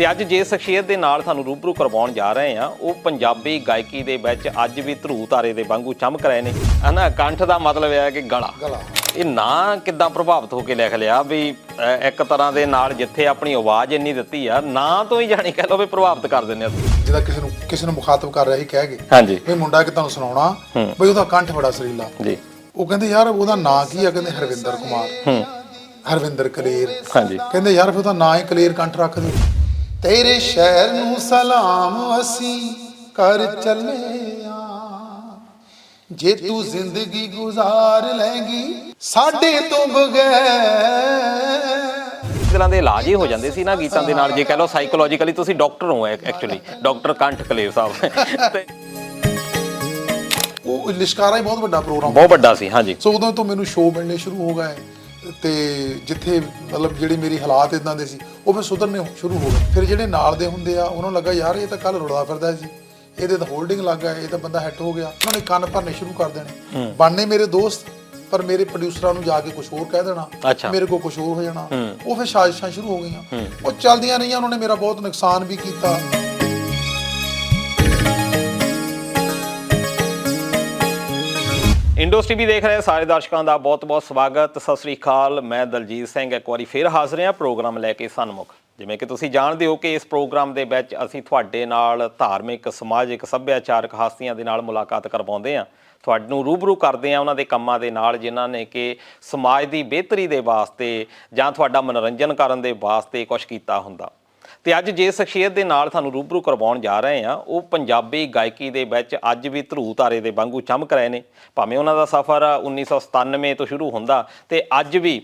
ਤੇ ਅੱਜ ਜੇ ਸ਼ਖਸੀਅਤ ਦੇ ਨਾਲ ਤੁਹਾਨੂੰ ਰੂਬਰੂ ਕਰਵਾਉਣ ਜਾ ਰਹੇ ਆ ਉਹ ਪੰਜਾਬੀ ਗਾਇਕੀ ਦੇ ਵਿੱਚ ਅੱਜ ਵੀ ਧਰੂ ਤਾਰੇ ਦੇ ਵਾਂਗੂ ਚਮਕ ਰਹੇ ਨੇ। ਹਨਾ ਕੰਠ ਦਾ ਮਤਲਬ ਹੈ ਕਿ ਗਲਾ। ਇਹ ਨਾਂ ਕਿੱਦਾਂ ਪ੍ਰਭਾਵਿਤ ਹੋ ਕੇ ਲਿਖ ਲਿਆ ਵੀ ਇੱਕ ਤਰ੍ਹਾਂ ਦੇ ਨਾਲ ਜਿੱਥੇ ਆਪਣੀ ਆਵਾਜ਼ ਇੰਨੀ ਦਿੱਤੀ ਆ ਨਾਂ ਤੋਂ ਹੀ ਜਾਣੀ ਕਹਿ ਲਓ ਵੀ ਪ੍ਰਭਾਵਿਤ ਕਰ ਦਿੰਦੇ ਆ ਜਿਹਦਾ ਕਿਸੇ ਨੂੰ ਕਿਸੇ ਨੂੰ ਮੁਖਾਤਬ ਕਰ ਰਿਹਾ ਸੀ ਕਹਿ ਗਏ ਹਾਂਜੀ। ਵੀ ਮੁੰਡਾ ਕਿ ਤੁਹਾਨੂੰ ਸੁਣਾਉਣਾ ਬਈ ਉਹਦਾ ਕੰਠ ਬੜਾ ਸਰੀਲਾ। ਜੀ। ਉਹ ਕਹਿੰਦੇ ਯਾਰ ਉਹਦਾ ਨਾਂ ਕੀ ਆ? ਕਹਿੰਦੇ ਹਰਵਿੰਦਰ ਕੁਮਾਰ। ਹੂੰ। ਹਰਵਿੰਦਰ ਕਲੇਰ। ਹਾਂਜੀ। ਕਹਿੰਦੇ ਯਾਰ ਫਿਰ ਉਹਦਾ ਨਾਂ ਹੀ ਕਲੇਰ ਕੰਠ ਰੱਖ ਦਿਓ ਤੇਰੇ ਸ਼ਹਿਰ ਨੂੰ ਸਲਾਮ ਅਸੀਂ ਕਰ ਚੱਲੇ ਆ। ਜੇ ਤੂੰ ਜ਼ਿੰਦਗੀ ਗੁਜ਼ਾਰ ਲੈਂਗੀ ਸਾਡੇ ਤੋਂ ਬਗੈਰ। ਤਰ੍ਹਾਂ ਦੇ ਇਲਾਜ ਹੀ ਹੋ ਜਾਂਦੇ ਸੀ ਨਾ ਗੀਤਾਂ ਦੇ ਨਾਲ ਜੇ ਕਹਿ ਲਓ ਸਾਈਕੋਲੋਜੀਕਲੀ ਤੁਸੀਂ ਡਾਕਟਰ ਹੋ ਐਕਚੁਅਲੀ ਡਾਕਟਰ ਕੰਠ ਕਲੇਰ ਸਾਹਿਬ। ਤੇ ਉਹ ਲਿਸ਼ਕਾਰਾ ਹੀ ਬਹੁਤ ਵੱਡਾ ਪ੍ਰੋਗਰਾਮ ਬਹੁਤ ਵੱਡਾ ਸੀ ਹਾਂਜੀ। ਸੋ ਉਦੋਂ ਤੋਂ ਮੈਨੂੰ ਸ਼ੋਅ ਮਿਲਣੇ ਸ਼ੁਰੂ ਹੋ ਗਏ। ਤੇ ਜਿੱਥੇ ਮਤਲਬ ਜਿਹੜੀ ਮੇਰੀ ਹਾਲਾਤ ਇਦਾਂ ਦੇ ਸੀ ਉਹ ਫਿਰ ਸੁਧਰਨੇ ਸ਼ੁਰੂ ਹੋ ਗਏ। ਫਿਰ ਜਿਹੜੇ ਨਾਲ ਦੇ ਹੁੰਦੇ ਆ ਉਹਨਾਂ ਨੂੰ ਲੱਗਾ ਯਾਰ ਇਹ ਤਾਂ ਕੱਲ ਰੁੜਦਾ ਫਿਰਦਾ ਸੀ। ਇਹਦੇ ਤਾਂ ਹੋਲਡਿੰਗ ਲੱਗ ਗਿਆ ਇਹ ਤਾਂ ਬੰਦਾ ਹਿੱਟ ਹੋ ਗਿਆ। ਉਹਨਾਂ ਨੇ ਕੰਨ ਭਰਨੇ ਸ਼ੁਰੂ ਕਰ ਦੇਣੇ। ਬਣਨੇ ਮੇਰੇ ਦੋਸਤ ਪਰ ਮੇਰੇ ਪ੍ਰੋਡਿਊਸਰਾਂ ਨੂੰ ਜਾ ਕੇ ਕੁਝ ਹੋਰ ਕਹਿ ਦੇਣਾ। ਮੇਰੇ ਕੋਲ ਕੁਝ ਹੋਰ ਹੋ ਜਾਣਾ। ਉਹ ਫਿਰ ਸਾਜ਼ਿਸ਼ਾਂ ਸ਼ੁਰੂ ਹੋ ਗਈਆਂ। ਉਹ ਚੱਲਦੀਆਂ ਰਹੀਆਂ ਉਹਨਾਂ ਨੇ ਮੇਰਾ ਬਹੁਤ ਨੁਕਸਾਨ ਵੀ ਕੀਤਾ। ਇੰਡੋਸ ਟੀਵੀ ਦੇਖ ਰਹੇ ਸਾਰੇ ਦਰਸ਼ਕਾਂ ਦਾ ਬਹੁਤ-ਬਹੁਤ ਸਵਾਗਤ। ਸਤਿ ਸ੍ਰੀ ਅਕਾਲ, ਮੈਂ ਦਲਜੀਤ ਸਿੰਘ। ਇੱਕ ਵਾਰੀ ਫੇਰ ਹਾਜ਼ਰ ਹਾਂ ਪ੍ਰੋਗਰਾਮ ਲੈ ਕੇ ਸਨਮੁਖ। ਜਿਵੇਂ ਕਿ ਤੁਸੀਂ ਜਾਣਦੇ ਹੋ ਕਿ ਇਸ ਪ੍ਰੋਗਰਾਮ ਦੇ ਵਿੱਚ ਅਸੀਂ ਤੁਹਾਡੇ ਨਾਲ ਧਾਰਮਿਕ, ਸਮਾਜਿਕ, ਸੱਭਿਆਚਾਰਕ ਹਸਤੀਆਂ ਦੇ ਨਾਲ ਮੁਲਾਕਾਤ ਕਰਵਾਉਂਦੇ ਹਾਂ। ਤੁਹਾਨੂੰ ਰੂਬਰੂ ਕਰਦੇ ਹਾਂ ਉਹਨਾਂ ਦੇ ਕੰਮਾਂ ਦੇ ਨਾਲ, ਜਿਨ੍ਹਾਂ ਨੇ ਕਿ ਸਮਾਜ ਦੀ ਬਿਹਤਰੀ ਦੇ ਵਾਸਤੇ ਜਾਂ ਤੁਹਾਡਾ ਮਨੋਰੰਜਨ ਕਰਨ ਦੇ ਵਾਸਤੇ ਕੁਝ ਕੀਤਾ ਹੁੰਦਾ। ਤੇ ਅੱਜ ਜੇ ਸ਼ਖਸੀਅਤ ਦੇ ਨਾਲ ਤੁਹਾਨੂੰ ਰੂਬਰੂ ਕਰਵਾਉਣ ਜਾ ਰਹੇ ਆ ਉਹ ਪੰਜਾਬੀ ਗਾਇਕੀ ਦੇ ਵਿੱਚ ਅੱਜ ਵੀ ਧਰੂ ਤਾਰੇ ਦੇ ਵਾਂਗੂ ਚਮਕ ਰਹੇ ਨੇ। ਭਾਵੇਂ ਉਹਨਾਂ ਦਾ ਸਫ਼ਰ 1997 ਤੋਂ ਸ਼ੁਰੂ ਹੁੰਦਾ ਤੇ ਅੱਜ ਵੀ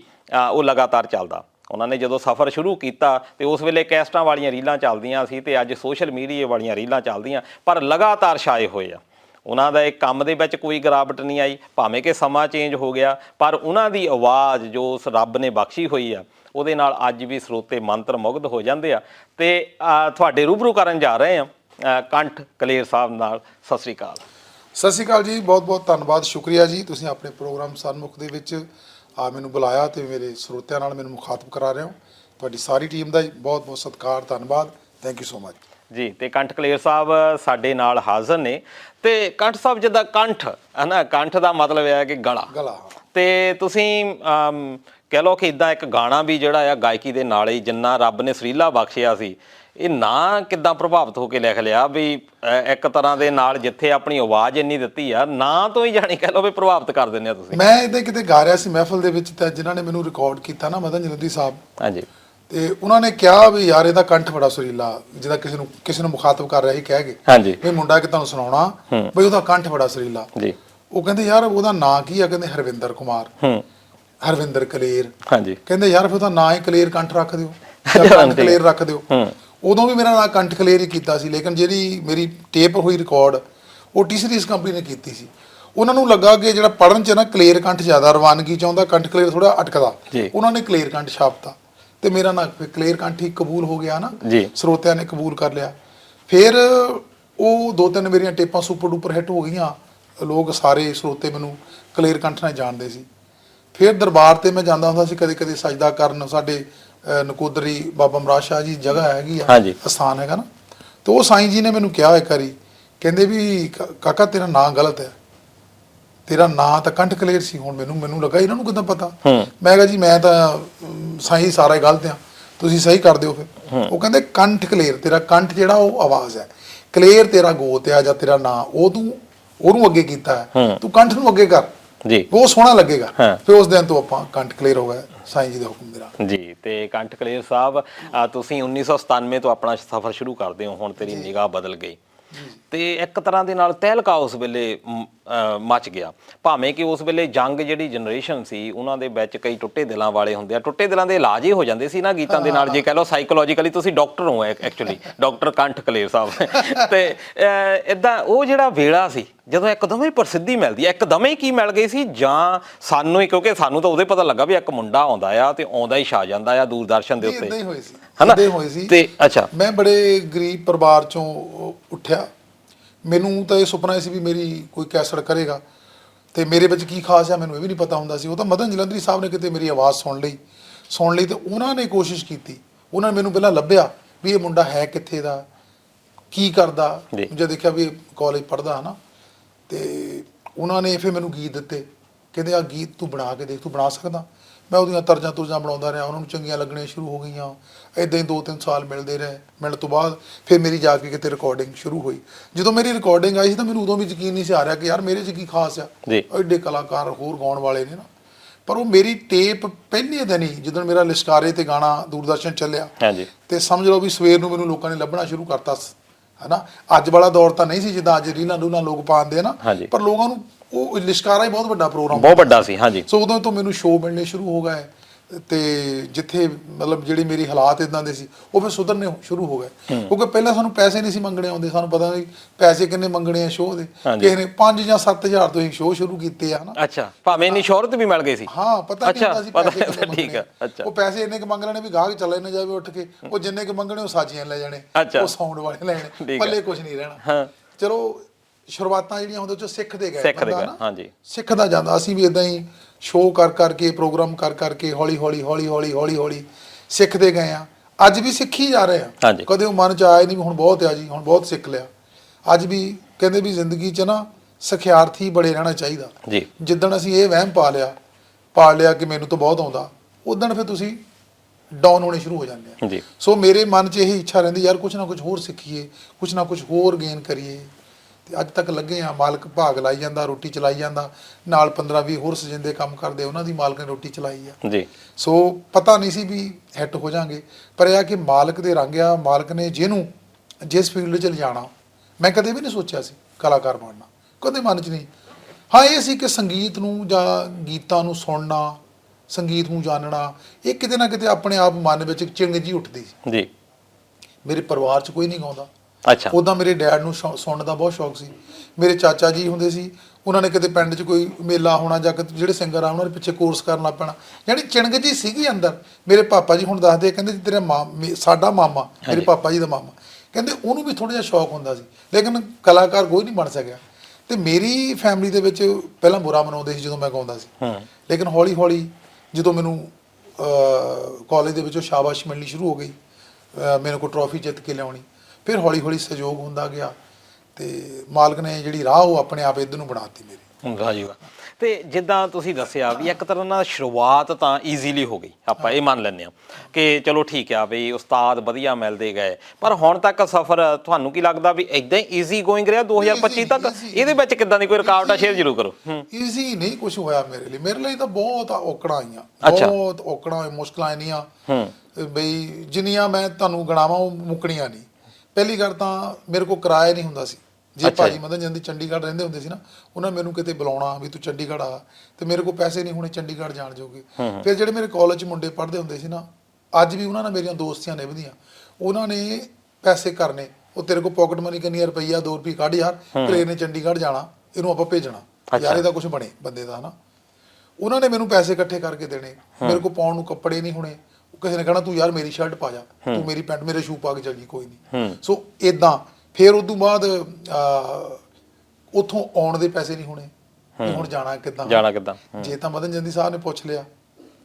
ਉਹ ਲਗਾਤਾਰ ਚੱਲਦਾ। ਉਹਨਾਂ ਨੇ ਜਦੋਂ ਸਫ਼ਰ ਸ਼ੁਰੂ ਕੀਤਾ ਤੇ ਉਸ ਵੇਲੇ ਕੈਸਟਾਂ ਵਾਲੀਆਂ ਰੀਲਾਂ ਚੱਲਦੀਆਂ ਸੀ ਤੇ ਅੱਜ ਸੋਸ਼ਲ ਮੀਡੀਆ ਵਾਲੀਆਂ ਰੀਲਾਂ ਚੱਲਦੀਆਂ, ਪਰ ਲਗਾਤਾਰ ਛਾਏ ਹੋਏ ਆ। ਉਹਨਾਂ ਦਾ ਇਹ ਕੰਮ ਦੇ ਵਿੱਚ ਕੋਈ ਗਿਰਾਵਟ ਨਹੀਂ ਆਈ, ਭਾਵੇਂ ਕਿ ਸਮਾਂ ਚੇਂਜ ਹੋ ਗਿਆ, ਪਰ ਉਹਨਾਂ ਦੀ ਆਵਾਜ਼ ਜੋ ਉਸ ਰੱਬ ਨੇ ਬਖਸ਼ੀ ਹੋਈ ਆ ਉਹਦੇ ਨਾਲ ਅੱਜ ਵੀ ਸਰੋਤੇ ਮੰਤਰ ਮੁਗਧ ਹੋ ਜਾਂਦੇ ਆ। ਤੇ ਤੁਹਾਡੇ ਰੂਬਰੂ ਕਰਨ ਜਾ ਰਹੇ ਆ ਕੰਠ ਕਲੇਰ ਸਾਹਿਬ ਨਾਲ। ਸਤਿ ਸ੍ਰੀ ਅਕਾਲ। ਸਤਿ ਸ਼੍ਰੀ ਅਕਾਲ ਜੀ ਬਹੁਤ ਬਹੁਤ ਧੰਨਵਾਦ ਸ਼ੁਕਰੀਆ ਜੀ। ਤੁਸੀਂ ਆਪਣੇ ਪ੍ਰੋਗਰਾਮ ਸਨਮੁਖ ਦੇ ਵਿੱਚ ਆ ਮੈਨੂੰ ਬੁਲਾਇਆ ਤੇ ਮੇਰੇ ਸਰੋਤਿਆਂ ਨਾਲ ਮੈਨੂੰ ਮੁਖਾਤਬ ਕਰਾ ਰਹੇ ਹੋ। ਤੁਹਾਡੀ ਸਾਰੀ ਟੀਮ ਦਾ ਬਹੁਤ ਬਹੁਤ ਸਤਿਕਾਰ ਧੰਨਵਾਦ। ਥੈਂਕ ਯੂ ਸੋ ਮਚ ਜੀ ਤੇ ਕੰਠ ਕਲੇਰ ਸਾਹਿਬ ਸਾਡੇ ਨਾਲ ਹਾਜ਼ਰ ਨੇ। ਤੇ ਕੰਠ ਸਾਹਿਬ ਜਿੱਦਾਂ ਕੰਠ ਹਨਾ ਕੰਠ ਦਾ ਮਤਲਬ ਹੈ ਕਿ ਗਲਾ। ਗਲਾ ਤੇ ਤੁਸੀਂ ਕਹਿ ਲਓ ਕਿ ਇਦਾਂ ਇੱਕ ਗਾਣਾ ਵੀ ਜਿਹੜਾ ਆ ਗਾਇਕੀ ਦੇ ਨਾਲ ਹੀ ਜਿੰਨਾ ਰੱਬ ਨੇ ਸਰੀਲਾ ਬਖਸ਼ਿਆ ਸੀ ਇਹ ਨਾਂ ਕਿੱਦਾਂ ਪ੍ਰਭਾਵਿਤ ਹੋ ਕੇ ਲਿਖ ਲਿਆ ਵੀ ਇੱਕ ਤਰ੍ਹਾਂ ਦੇ ਨਾਲ ਜਿੱਥੇ ਆਪਣੀ ਆਵਾਜ਼ ਇੰਨੀ ਦਿੱਤੀ ਆ ਨਾਂ ਤੋਂ ਹੀ ਜਾਣੀ ਕਹਿ ਲਓ ਵੀ ਪ੍ਰਭਾਵਿਤ ਕਰ ਦਿੰਦੇ ਆ ਤੁਸੀਂ। ਮੈਂ ਇਦਾਂ ਕਿਤੇ ਗਾ ਰਿਹਾ ਸੀ ਮਹਿਫਲ ਦੇ ਵਿੱਚ ਤਾਂ ਜਿਨ੍ਹਾਂ ਨੇ ਮੈਨੂੰ ਰਿਕਾਰਡ ਕੀਤਾ ਨਾ ਮਦਨ ਜਲੰਧਰੀ ਸਾਹਿਬ। ਹਾਂਜੀ। ਤੇ ਉਹਨਾਂ ਨੇ ਕਿਹਾ ਵੀ ਯਾਰ ਇਹਦਾ ਕੰਠ ਬੜਾ ਸੁਰੀਲਾ ਜਿਹਦਾ ਕਿਸੇ ਨੂੰ ਕਿਸੇ ਨੂੰ ਮੁਖਾਤਬ ਕਰ ਰਿਹਾ ਸੀ ਕਹਿ ਗਏ ਹਾਂਜੀ। ਵੀ ਮੁੰਡਾ ਕਿ ਤੁਹਾਨੂੰ ਸੁਣਾਉਣਾ ਬਈ ਉਹਦਾ ਕੰਠ ਬੜਾ ਸੁਰੀਲਾ। ਜੀ। ਉਹ ਕਹਿੰਦੇ ਯਾਰ ਉਹਦਾ ਨਾਂ ਕੀ ਆ? ਕਹਿੰਦੇ ਹਰਵਿੰਦਰ ਕੁਮਾਰ। ਹੂੰ। ਹਰਵਿੰਦਰ ਕਲੇਰ। ਹਾਂਜੀ। ਕਹਿੰਦੇ ਯਾਰ ਫਿਰ ਉਹਦਾ ਨਾਂ ਹੀ ਕਲੇਰ ਕੰਠ ਰੱਖ ਦਿਓ। ਜਾਂ ਕੰਠ ਕਲੇਰ ਰੱਖ ਦਿਓ। ਹੂੰ। ਉਦੋਂ ਵੀ ਮੇਰਾ ਨਾਂ ਕੰਠ ਕਲੇਰ ਹੀ ਕੀਤਾ ਸੀ ਲੇਕਿਨ ਜਿਹੜੀ ਮੇਰੀ ਟੇਪ ਹੋਈ ਰਿਕਾਰਡ ਉਹ ਟੀ ਸੀਰੀਜ਼ ਕੰਪਨੀ ਨੇ ਕੀਤੀ ਸੀ। ਉਹਨਾਂ ਨੂੰ ਲੱਗਾ ਕਿ ਜਿਹੜਾ ਪੜਨ ਚ ਨਾ ਕਲੇਰ ਕੰਠ ਜ਼ਿਆਦਾ ਰਵਾਨਗੀ ਚ ਆਉਂਦਾ ਕੰਠ ਕਲੇਰ ਥੋੜਾ ਅਟਕਦਾ। ਉਹਨਾਂ ਨੇ ਕਲੇਰ ਕੰਠ ਛਾਪਤਾ। ਤੇ ਮੇਰਾ ਨਾਂ ਕਲੇਰ ਕੰਠ ਹੀ ਕਬੂਲ ਹੋ ਗਿਆ ਨਾ। ਸਰੋਤਿਆਂ ਨੇ ਕਬੂਲ ਕਰ ਲਿਆ। ਫਿਰ ਉਹ ਦੋ ਤਿੰਨ ਮੇਰੀਆਂ ਟੇਪਾਂ ਸੁਪਰ ਡੂਪਰ ਹਿੱਟ ਹੋ ਗਈਆਂ। ਲੋਕ ਸਾਰੇ ਸਰੋਤੇ ਮੈਨੂੰ ਕਲੇਰ ਕੰਠ ਨਾਲ ਜਾਣਦੇ ਸੀ। ਫਿਰ ਦਰਬਾਰ ਤੇ ਮੈਂ ਜਾਂਦਾ ਹੁੰਦਾ ਸੀ ਕਦੇ ਕਦੇ ਸਜਦਾ ਕਰਨ ਸਾਡੇ ਨਕੋਦਰੀ ਬਾਬਾ ਮਰਾਜ ਸ਼ਾਹ ਜੀ ਜਗ੍ਹਾ ਹੈਗੀ ਆ। ਅਸਥਾਨ ਹੈਗਾ ਨਾ। ਤੇ ਉਹ ਸਾਈਂ ਜੀ ਨੇ ਮੈਨੂੰ ਕਿਹਾ ਇੱਕ ਵਾਰੀ ਕਹਿੰਦੇ ਵੀ ਕਾਕਾ ਤੇਰਾ ਨਾਂ ਗਲਤ ਹੈ। ਤੇਰਾ ਨਾਂ ਤਾਂ ਕੰਠ ਕਲੇਰ ਸੀ ਹੁਣ ਮੈਨੂੰ ਮੈਨੂੰ ਲੱਗਾ ਇਹਨਾਂ ਨੂੰ ਕਿਦਾਂ ਪਤਾ। ਮੈਂ ਕਿਹਾ ਜੀ ਮੈਂ ਤਾਂ ਸਾਈਂ ਸਾਰਾ ਹੀ ਗਲਤ ਆ ਤੁਸੀਂ ਸਹੀ ਕਰ ਦਿਓ ਫਿਰ। ਉਹ ਕਹਿੰਦੇ ਕੰਠ ਕਲੇਰ ਤੇਰਾ ਕੰਠ ਜਿਹੜਾ ਉਹ ਆਵਾਜ਼ ਹੈ। ਕਲੇਰ ਤੇਰਾ ਗੋਤ ਆ ਜਾਂ ਤੇਰਾ ਨਾਂ ਉਹ ਤੂੰ ਉਹਨੂੰ ਅੱਗੇ ਕੀਤਾ ਤੂੰ ਕੰਠ ਨੂੰ ਅੱਗੇ ਕਰ। ਜੀ। ਉਹ ਸੋਹਣਾ ਲੱਗੇਗਾ। ਫਿਰ ਉਸ ਦਿਨ ਤੋਂ ਆਪਾਂ ਕੰਠ ਕਲੇਰ ਹੋ ਗਏ ਸਾਈਂ ਜੀ ਦੇ ਹੁਕਮ ਦੇ ਨਾਲ। ਜੀ ਤੇ ਕੰਠ ਕਲੇਰ ਸਾਹਿਬ ਤੁਸੀਂ 1997 ਤੋਂ ਆਪਣਾ ਸਫ਼ਰ ਸ਼ੁਰੂ ਕਰਦੇ ਹੋ ਹੁਣ ਤੇਰੀ ਨਿਗਾਹ ਬਦਲ ਗਈ। ਤੇ ਇੱਕ ਤਰ੍ਹਾਂ ਦੇ ਨਾਲ ਤਹਿਲਕਾ ਉਸ ਵੇਲੇ ਮਚ ਗਿਆ। ਭਾਵੇਂ ਕਿ ਉਸ ਵੇਲੇ ਜੰਗ ਜਿਹੜੀ ਜਨਰੇਸ਼ਨ ਸੀ ਉਹਨਾਂ ਦੇ ਵਿੱਚ ਕਈ ਟੁੱਟੇ ਦਿਲਾਂ ਵਾਲੇ ਹੁੰਦੇ ਆ। ਟੁੱਟੇ ਦਿਲਾਂ ਦੇ ਇਲਾਜ ਹੀ ਹੋ ਜਾਂਦੇ ਸੀ ਨਾ ਗੀਤਾਂ ਦੇ ਨਾਲ ਜੇ ਕਹਿ ਲਓ ਸਾਈਕੋਲੋਜੀਕਲੀ ਤੁਸੀਂ ਡਾਕਟਰ ਹੋ ਐਕਚੁਅਲੀ ਡਾਕਟਰ ਕੰਠ ਕਲੇਰ ਸਾਹਿਬ। ਤੇ ਇਦਾਂ ਉਹ ਜਿਹੜਾ ਵੇਲਾ ਸੀ ਜਦੋਂ ਇੱਕਦਮ ਹੀ ਪ੍ਰਸਿੱਧੀ ਮਿਲਦੀ ਹੈ ਇੱਕਦਮ ਹੀ ਕੀ ਮਿਲ ਗਈ ਸੀ? ਜਾਂ ਸਾਨੂੰ ਹੀ ਕਿਉਂਕਿ ਸਾਨੂੰ ਤਾਂ ਉਹਦੇ ਪਤਾ ਲੱਗਾ ਵੀ ਇੱਕ ਮੁੰਡਾ ਆਉਂਦਾ ਆ ਤੇ ਆਉਂਦਾ ਹੀ ਛਾ ਜਾਂਦਾ ਆ ਦੂਰਦਰਸ਼ਨ ਦੇ ਇਦਾਂ ਉੱਤੇ। ਹੀ ਹੋਈ ਸੀ। ਹਨਾ? ਇਦਾਂ ਹੀ ਹੋਈ ਸੀ। ਤੇ ਅੱਛਾ। ਮੈਂ ਬੜੇ ਗਰੀਬ ਪਰਿਵਾਰ ਚੋਂ ਉੱਠਿਆ। ਮੈਨੂੰ ਤਾਂ ਇਹ ਸੁਪਨਾ ਸੀ ਵੀ ਮੇਰੀ ਕੋਈ ਕੈਸਟ ਕਰੇਗਾ। ਤੇ ਮੇਰੇ ਵਿੱਚ ਕੀ ਖਾਸ ਹੈ ਮੈਨੂੰ ਇਹ ਵੀ ਨਹੀਂ ਪਤਾ ਹੁੰਦਾ ਸੀ। ਉਹ ਤਾਂ ਮਦਨ ਜਲੰਧਰੀ ਸਾਹਿਬ ਨੇ ਕਿਤੇ ਮੇਰੀ ਆਵਾਜ਼ ਸੁਣ ਲਈ। ਸੁਣ ਲਈ ਤੇ ਉਹਨਾਂ ਨੇ ਕੋਸ਼ਿਸ਼ ਕੀਤੀ। ਉਹਨਾਂ ਨੇ ਮੈਨੂੰ ਪਹਿਲਾਂ ਲੱਭਿਆ ਵੀ ਇਹ ਮੁੰਡਾ ਹੈ ਕਿੱਥੇ ਦਾ ਕੀ ਕਰਦਾ। ਜੀ। ਜਦ ਦੇਖਿਆ ਵੀ ਕਾਲਜ ਪੜਦਾ ਹਨਾ। ਤੇ ਉਹਨਾਂ ਨੇ ਫਿਰ ਮੈਨੂੰ ਗੀਤ ਦਿੱਤੇ। ਕਹਿੰਦੇ ਆ ਗੀਤ ਤੂੰ ਬਣਾ ਕੇ ਦੇਖ ਤੂੰ ਬਣਾ ਸਕਦਾ। ਮੈਂ ਉਹਦੀਆਂ ਤਰਜ਼ਾਂ ਤੁਰਜ਼ਾਂ ਬਣਾਉਂਦਾ ਰਿਹਾ। ਉਹਨਾਂ ਨੂੰ ਚੰਗੀਆਂ ਲੱਗਣੀਆਂ ਸ਼ੁਰੂ ਹੋ ਗਈਆਂ। ਇਦਾਂ ਹੀ 2-3 ਸਾਲ ਮਿਲਦੇ ਰਹੇ ਮਿਲਣ ਤੋਂ ਬਾਅਦ ਫਿਰ ਮੇਰੀ ਜਾ ਕੇ ਕਿਤੇ ਰਿਕਾਰਡਿੰਗ ਸ਼ੁਰੂ ਹੋਈ। ਜਦੋਂ ਮੇਰੀ ਰਿਕਾਰਡਿੰਗ ਆਈ ਸੀ ਤਾਂ ਮੈਨੂੰ ਉਦੋਂ ਵੀ ਯਕੀਨ ਨਹੀਂ ਸੀ ਆ ਰਿਹਾ ਕਿ ਯਾਰ ਮੇਰੇ 'ਚ ਕੀ ਖਾਸ ਆ। ਐਡੇ ਕਲਾਕਾਰ ਹੋਰ ਗਾਉਣ ਵਾਲੇ ਨੇ ਨਾ। ਪਰ ਉਹ ਮੇਰੀ ਟੇਪ ਪਹਿਲੇ ਦਿਨ ਹੀ ਜਦੋਂ ਮੇਰਾ ਲਿਸ਼ਕਾਰੇ ਤੇ ਗਾਣਾ ਦੂਰਦਰਸ਼ਨ ਚੱਲਿਆ ਹਾਂਜੀ। ਤੇ ਸਮਝ ਲਓ ਵੀ ਸਵੇਰ ਨੂੰ ਮੈਨੂੰ ਲੋਕਾਂ ਨੇ ਲੱਭਣਾ ਸ਼ੁਰੂ ਕਰਤਾ ਹਨਾ। ਅੱਜ ਵਾਲਾ ਦੌਰ ਤਾਂ ਨਹੀਂ ਸੀ ਜਿੱਦਾਂ ਅੱਜ ਰੀਲਾਂ ਰੂਲਾਂ ਲੋਕ ਪਾਉਂਦੇ ਨਾ। ਪਰ ਲੋਕਾਂ ਨੂੰ ਉਹ ਲਿਸ਼ਕਾਰਾ ਹੀ ਬਹੁਤ ਵੱਡਾ ਪ੍ਰੋਗਰਾਮ ਬਹੁਤ ਵੱਡਾ ਸੀ ਹਾਂਜੀ। ਸੋ ਉਦੋਂ ਤੋਂ ਮੈਨੂੰ ਸ਼ੋਅ ਮਿਲਣੇ ਸ਼ੁਰੂ ਹੋ ਗਏ। ਤੇ ਜਿੱਥੇ ਮਤਲਬ ਜਿਹੜੀ ਮੇਰੀ ਹਾਲਾਤ ਇਦਾਂ ਦੇ ਸੀ ਉਹ ਫਿਰ ਸੁਧਰਨੇ ਸ਼ੁਰੂ ਹੋ ਗਏ ਕਿਉਂਕਿ ਪਹਿਲਾਂ ਸਾਨੂੰ ਪੈਸੇ ਨਹੀਂ ਸੀ ਮੰਗਣੇ ਆਉਂਦੇ ਸਾਨੂੰ ਪਤਾ ਨਹੀਂ ਪੈਸੇ ਕਿੰਨੇ ਮੰਗਣੇ ਆ ਸ਼ੋਅ ਦੇ। ਕਿਸੇ ਨੇ 5 ਜਾਂ 7000 ਤੋਂ ਹੀ ਸ਼ੋਅ ਸ਼ੁਰੂ ਕੀਤੇ ਆ ਹਨਾ ਅੱਛਾ ਭਾਵੇਂ ਇੰਨੀ ਸ਼ੋਹਰਤ ਵੀ ਮਿਲ ਗਈ ਸੀ ਹਾਂ ਪਤਾ ਨਹੀਂ ਹੁੰਦਾ ਸੀ ਪੈਸੇ ਕਿੰਨੇ ਠੀਕ ਆ, ਅੱਛਾ। ਉਹ ਪੈਸੇ ਇੰਨੇ ਕੁ ਮੰਗ ਲੈਣੇ ਵੀ ਗਾਹਕ ਚੱਲੇ ਨਾ ਜਾਵੇ ਉੱਠ ਕੇ ਉਹ ਜਿੰਨੇ ਕੁ ਮੰਗਣੇ ਉਹ ਸਾਜੀਆਂ ਲੈ ਜਾਣੇ। ਉਹ ਸਾਊਂਡ ਵਾਲੇ ਲੈਣੇ। ਪੱਲੇ ਕੁਝ ਨਹੀਂ ਰਹਿਣਾ ਹਾਂ। ਚਲੋ ਸ਼ੁਰੂਆਤਾਂ ਜਿਹੜੀਆਂ ਹੁੰਦੇ ਚੋਂ ਸਿੱਖਦੇ ਗਏ ਸਿੱਖਦੇ ਗਏ, ਹਾਂਜੀ। ਸਿੱਖਦਾ ਜਾਂਦਾ ਅਸੀਂ ਵੀ ਇਦਾਂ ਹੀ ਸ਼ੋਅ ਕਰ ਕਰਕੇ ਪ੍ਰੋਗਰਾਮ ਕਰ ਕਰਕੇ ਹੌਲੀ ਹੌਲੀ ਹੌਲੀ ਹੌਲੀ ਹੌਲੀ ਹੌਲੀ ਸਿੱਖਦੇ ਗਏ ਆ। ਅੱਜ ਵੀ ਸਿੱਖੀ ਜਾ ਰਹੇ ਆ। ਹਾਂਜੀ। ਕਦੇ ਉਹ ਮਨ ਚ ਆਇਆ ਨਹੀਂ ਵੀ ਹੁਣ ਬਹੁਤ ਆ ਜੀ ਹੁਣ ਬਹੁਤ ਸਿੱਖ ਲਿਆ। ਅੱਜ ਵੀ ਕਹਿੰਦੇ ਵੀ ਜ਼ਿੰਦਗੀ 'ਚ ਨਾ ਸਖਿਆਰਥੀ ਬੜੇ ਰਹਿਣਾ ਚਾਹੀਦਾ। ਜੀ। ਜਿੱਦਣ ਅਸੀਂ ਇਹ ਵਹਿਮ ਪਾ ਲਿਆ ਪਾਲ ਲਿਆ ਕਿ ਮੈਨੂੰ ਤਾਂ ਬਹੁਤ ਆਉਂਦਾ ਉਦੋਂ ਫਿਰ ਤੁਸੀਂ ਡਾਊਨ ਹੋਣੇ ਸ਼ੁਰੂ ਹੋ ਜਾਂਦੇ ਆ। ਜੀ। ਸੋ ਮੇਰੇ ਮਨ 'ਚ ਇਹ ਇੱਛਾ ਰਹਿੰਦੀ ਯਾਰ ਕੁਝ ਨਾ ਕੁਝ ਹੋਰ ਸਿੱਖੀਏ ਕੁਝ ਨਾ ਕੁਝ ਹੋਰ ਗੇਨ ਕਰੀਏ। ਤੇ ਅੱਜ ਤੱਕ ਲੱਗੇ ਆ ਮਾਲਕ ਭਾਗ ਲਾਈ ਜਾਂਦਾ ਰੋਟੀ ਚਲਾਈ ਜਾਂਦਾ ਨਾਲ 15 20 ਹੋਰ ਸਜਿੰਦੇ ਕੰਮ ਕਰਦੇ ਉਹਨਾਂ ਦੀ ਮਾਲਕ ਨੇ ਰੋਟੀ ਚਲਾਈ ਆ। ਜੀ। ਸੋ ਪਤਾ ਨਹੀਂ ਸੀ ਵੀ ਹਿੱਟ ਹੋ ਜਾਾਂਗੇ ਪਰ ਇਹ ਆ ਕਿ ਮਾਲਕ ਦੇ ਰੰਗ ਆ ਮਾਲਕ ਨੇ ਜਿਹਨੂੰ ਜਿਸ ਫੀਲਡ 'ਚ ਲਿਜਾਣਾ ਮੈਂ ਕਦੇ ਵੀ ਨਹੀਂ ਸੋਚਿਆ ਸੀ ਕਲਾਕਾਰ ਬਣਨਾ ਕਦੇ ਮਨ 'ਚ ਨਹੀਂ। ਹਾਂ ਇਹ ਸੀ ਕਿ ਸੰਗੀਤ ਨੂੰ ਜਾਂ ਗੀਤਾਂ ਨੂੰ ਸੁਣਨਾ ਸੰਗੀਤ ਨੂੰ ਜਾਣਨਾ ਇਹ ਕਿਤੇ ਨਾ ਕਿਤੇ ਆਪਣੇ ਆਪ ਮਨ ਵਿੱਚ ਇੱਕ ਚਿੰਗ ਜੀ ਉੱਠਦੀ ਸੀ। ਜੀ। ਮੇਰੇ ਪਰਿਵਾਰ 'ਚ ਕੋਈ ਨਹੀਂ ਗਾਉਂਦਾ ਅੱਛਾ। ਉਦਾਂ ਮੇਰੇ ਡੈਡ ਨੂੰ ਸ਼ੌ- ਸੁਣਨ ਦਾ ਬਹੁਤ ਸ਼ੌਕ ਸੀ। ਮੇਰੇ ਚਾਚਾ ਜੀ ਹੁੰਦੇ ਸੀ ਉਹਨਾਂ ਨੇ ਕਿਤੇ ਪਿੰਡ 'ਚ ਕੋਈ ਮੇਲਾ ਹੋਣਾ ਜਾਂ ਕਿਤੇ ਜਿਹੜੇ ਸਿੰਗਰ ਆ ਉਹਨਾਂ ਦੇ ਪਿੱਛੇ ਕੋਰਸ ਕਰਨ ਲੱਗ ਪੈਣਾ। ਯਾਨੀ ਚਿਣਗ ਜੀ ਸੀਗੀ ਅੰਦਰ। ਮੇਰੇ ਪਾਪਾ ਜੀ ਹੁਣ ਦੱਸਦੇ ਆ, ਕਹਿੰਦੇ ਜੀ ਤੇਰੇ ਮਾਂ ਮੇ- ਸਾਡਾ ਮਾਮਾ ਮੇਰੇ। ਪਾਪਾ ਜੀ ਦਾ ਮਾਮਾ। ਕਹਿੰਦੇ ਉਹਨੂੰ ਵੀ ਥੋੜਾ ਜਿਹਾ ਸ਼ੌਕ ਹੁੰਦਾ ਸੀ ਲੇਕਿਨ ਕਲਾਕਾਰ ਕੋਈ ਨਹੀਂ ਬਣ ਸਕਿਆ। ਤੇ ਮੇਰੀ ਫੈਮਿਲੀ ਦੇ ਵਿੱਚ ਪਹਿਲਾਂ ਬੁਰਾ ਮਨਾਉਂਦੇ ਸੀ ਜਦੋਂ ਮੈਂ ਗਾਉਂਦਾ ਸੀ। ਹੂੰ। ਲੇਕਿਨ ਹੌਲੀ ਹੌਲੀ ਜਦੋਂ ਮੈਨੂੰ ਕਾਲਜ ਦੇ ਵਿੱਚੋਂ ਸ਼ਾਬਾਸ਼ ਮਿਲਣੀ ਸ਼ੁਰੂ ਹੋ ਗਈ ਅਹ ਮੇਰੇ ਕੋਲ ਟਰੋਫੀ ਜਿੱਤ ਕੇ ਲਿਆਉਣੀ ਫਿਰ ਹੌਲੀ ਹੌਲੀ ਸਹਿਯੋਗ ਹੁੰਦਾ ਗਿਆ ਤੇ ਮਾਲਕ ਨੇ ਜਿਹੜੀ ਰਾਹ ਉਹ ਆਪਣੇ ਆਪ ਇਧਰ ਨੂੰ ਬਣਾਤੀ ਮੇਰੀ। ਵਾਹ ਜੀ ਵਾਹ। ਤੇ ਜਿੱਦਾਂ ਤੁਸੀਂ ਦੱਸਿਆ ਵੀ ਇੱਕ ਤਰ੍ਹਾਂ ਨਾਲ ਸ਼ੁਰੂਆਤ ਤਾਂ ਈਜ਼ੀਲੀ ਹੋ ਗਈ ਆਪਾਂ ਇਹ ਮੰਨ ਲੈਂਦੇ ਆ ਕਿ ਚਲੋ ਠੀਕ ਆ ਵੀ ਉਸਤਾਦ ਵਧੀਆ ਮਿਲਦੇ ਗਏ ਪਰ ਹੁਣ ਤੱਕ ਸਫ਼ਰ ਤੁਹਾਨੂੰ ਕੀ ਲੱਗਦਾ ਵੀ ਇਦਾਂ ਹੀ ਈਜ਼ੀ ਗੋਇੰਗ ਰਿਹਾ 2025 ਤੱਕ? ਇਹਦੇ ਵਿੱਚ ਕਿੱਦਾਂ ਦੀ ਕੋਈ ਰੁਕਾਵਟਾਂ ਸ਼ੇਅਰ ਜ਼ਰੂਰ ਕਰੋ। ਈਜ਼ੀ ਨਹੀਂ ਕੁਝ ਹੋਇਆ ਮੇਰੇ ਲਈ। ਮੇਰੇ ਲਈ ਤਾਂ ਬਹੁਤ ਔਕੜਾਂ ਆਈਆਂ। ਬਹੁਤ ਔਕੜਾਂ ਮੁਸ਼ਕਲਾਂ ਆਈਆਂ ਹੂੰ। ਬਈ ਜਿੰਨੀਆਂ ਮੈਂ ਤੁਹਾਨੂੰ ਗਣਾਵਾਂ ਉਹ ਮੁੱਕਣੀਆਂ ਨਹੀਂ। ਪਹਿਲੀ ਗੱਲ ਤਾਂ ਮੇਰੇ ਕੋਲ ਕਿਰਾਇਆ ਨਹੀਂ ਹੁੰਦਾ ਸੀ। ਜੇ ਭਾਜੀ ਮਦਨ ਜੰਦੀ ਚੰਡੀਗੜ੍ਹ ਰਹਿੰਦੇ ਹੁੰਦੇ ਸੀ ਨਾ ਉਹਨਾਂ ਮੈਨੂੰ ਕਿਤੇ ਬੁਲਾਉਣਾ ਵੀ ਤੂੰ ਚੰਡੀਗੜ੍ਹ ਆ ਤੇ ਮੇਰੇ ਕੋਲ ਪੈਸੇ ਨਹੀਂ ਹੋਣੇ ਚੰਡੀਗੜ੍ਹ ਜਾਣ ਜੋਗੇ। ਫਿਰ ਜਿਹੜੇ ਮੇਰੇ ਕਾਲਜ ਮੁੰਡੇ ਪੜ੍ਹਦੇ ਹੁੰਦੇ ਸੀ ਨਾ ਅੱਜ ਵੀ ਉਹਨਾਂ ਨਾਲ ਮੇਰੀਆਂ ਦੋਸਤੀਆਂ ਨਿਭਦੀਆਂ। ਉਹਨਾਂ ਨੇ ਪੈਸੇ ਕਰਨੇ ਉਹ ਤੇਰੇ ਕੋਲ ਪਾਕਟ ਮਨੀ ਕਿੰਨੀ ਰੁਪਈਆ 2 ਰੁਪਏ ਕੱਢ ਯਾਰ ਪਲੇਨ ਨੇ ਚੰਡੀਗੜ੍ਹ ਜਾਣਾ ਇਹਨੂੰ ਆਪਾਂ ਭੇਜਣਾ। ਯਾਰ ਇਹਦਾ ਕੁਝ ਬਣੇ ਬੰਦੇ ਦਾ ਹਨਾ। ਉਹਨਾਂ ਨੇ ਮੈਨੂੰ ਪੈਸੇ ਇਕੱਠੇ ਕਰਕੇ ਦੇਣੇ ਮੇਰੇ ਕੋਲ ਪਾਉਣ ਨੂੰ ਕੱਪੜੇ ਨਹੀਂ ਹੋਣੇ ਕਿਸੇ ਨੇ ਕਹਣਾ ਤੂੰ ਯਾਰ ਮੇਰੀ ਸ਼ਰਟ ਪਾ ਜਾ। ਤੂੰ ਮੇਰੀ ਪੈਂਟ ਮੇਰੇ ਸ਼ੂ ਪਾ ਕੇ ਚੱਲ ਜੀ ਕੋਈ ਨਹੀਂ। ਸੋ ਇਦਾਂ ਫਿਰ ਉਸ ਤੋਂ ਬਾਅਦ ਉਥੋਂ ਆਉਣ ਦੇ ਪੈਸੇ ਨਹੀਂ ਹੋਣੇ ਵੀ ਹੁਣ ਜਾਣਾ ਕਿੱਦਾਂ। ਜਾਣਾ ਕਿੱਦਾਂ। ਜੇ ਤਾਂ ਮਦਨ ਜੰਦੀ ਸਾਹਿਬ ਨੇ ਪੁੱਛ ਲਿਆ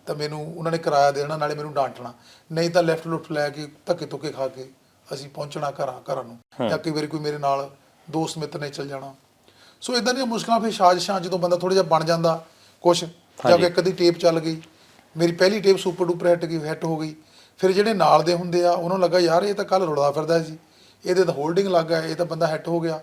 ਤਾਂ ਮੈਨੂੰ ਉਹਨਾਂ ਨੇ ਕਿਰਾਇਆ ਦੇਣਾ ਨਾਲੇ ਮੈਨੂੰ ਡਾਂਟਣਾ। ਨਹੀਂ ਤਾਂ ਲੈਫਟ ਲੁੱਟ ਲੈ ਕੇ ਧੱਕੇ ਧੁੱਕੇ ਖਾ ਕੇ ਅਸੀਂ ਪਹੁੰਚਣਾ ਘਰਾਂ ਘਰਾਂ ਨੂੰ। ਜਾਂ ਕਈ ਵਾਰੀ ਕੋਈ ਮੇਰੇ ਨਾਲ ਦੋਸਤ ਮਿੱਤਰ ਨੇ ਚੱਲ ਜਾਣਾ। ਸੋ ਇਦਾਂ ਦੀਆਂ ਮੁਸ਼ਕਲਾਂ ਫਿਰ ਸਾਜ਼ਿਸ਼ਾਂ ਜਦੋਂ ਬੰਦਾ ਥੋੜਾ ਜਿਹਾ ਬਣ ਜਾਂਦਾ ਕੁਛ। ਜਾਂ। ਕਿ ਇੱਕ ਦੀ ਟੇਪ ਚੱਲ ਗਈ। ਮੇਰੀ ਪਹਿਲੀ ਟੇਪ ਸੁਪਰ ਡੂਪਰ ਹਿੱਟ ਗਈ ਹਿੱਟ ਹੋ ਗਈ। ਫਿਰ ਜਿਹੜੇ ਨਾਲ ਦੇ ਹੁੰਦੇ ਆ ਉਹਨਾਂ ਲੱਗਾ ਯਾਰ ਇਹ ਤਾਂ ਕੱਲ ਰੁੜਦਾ ਫਿਰਦਾ ਸੀ। ਇਹਦੇ ਤਾਂ ਹੋਲਡਿੰਗ ਲੱਗ ਗਿਆ ਇਹ ਤਾਂ ਬੰਦਾ ਹਿੱਟ ਹੋ ਗਿਆ।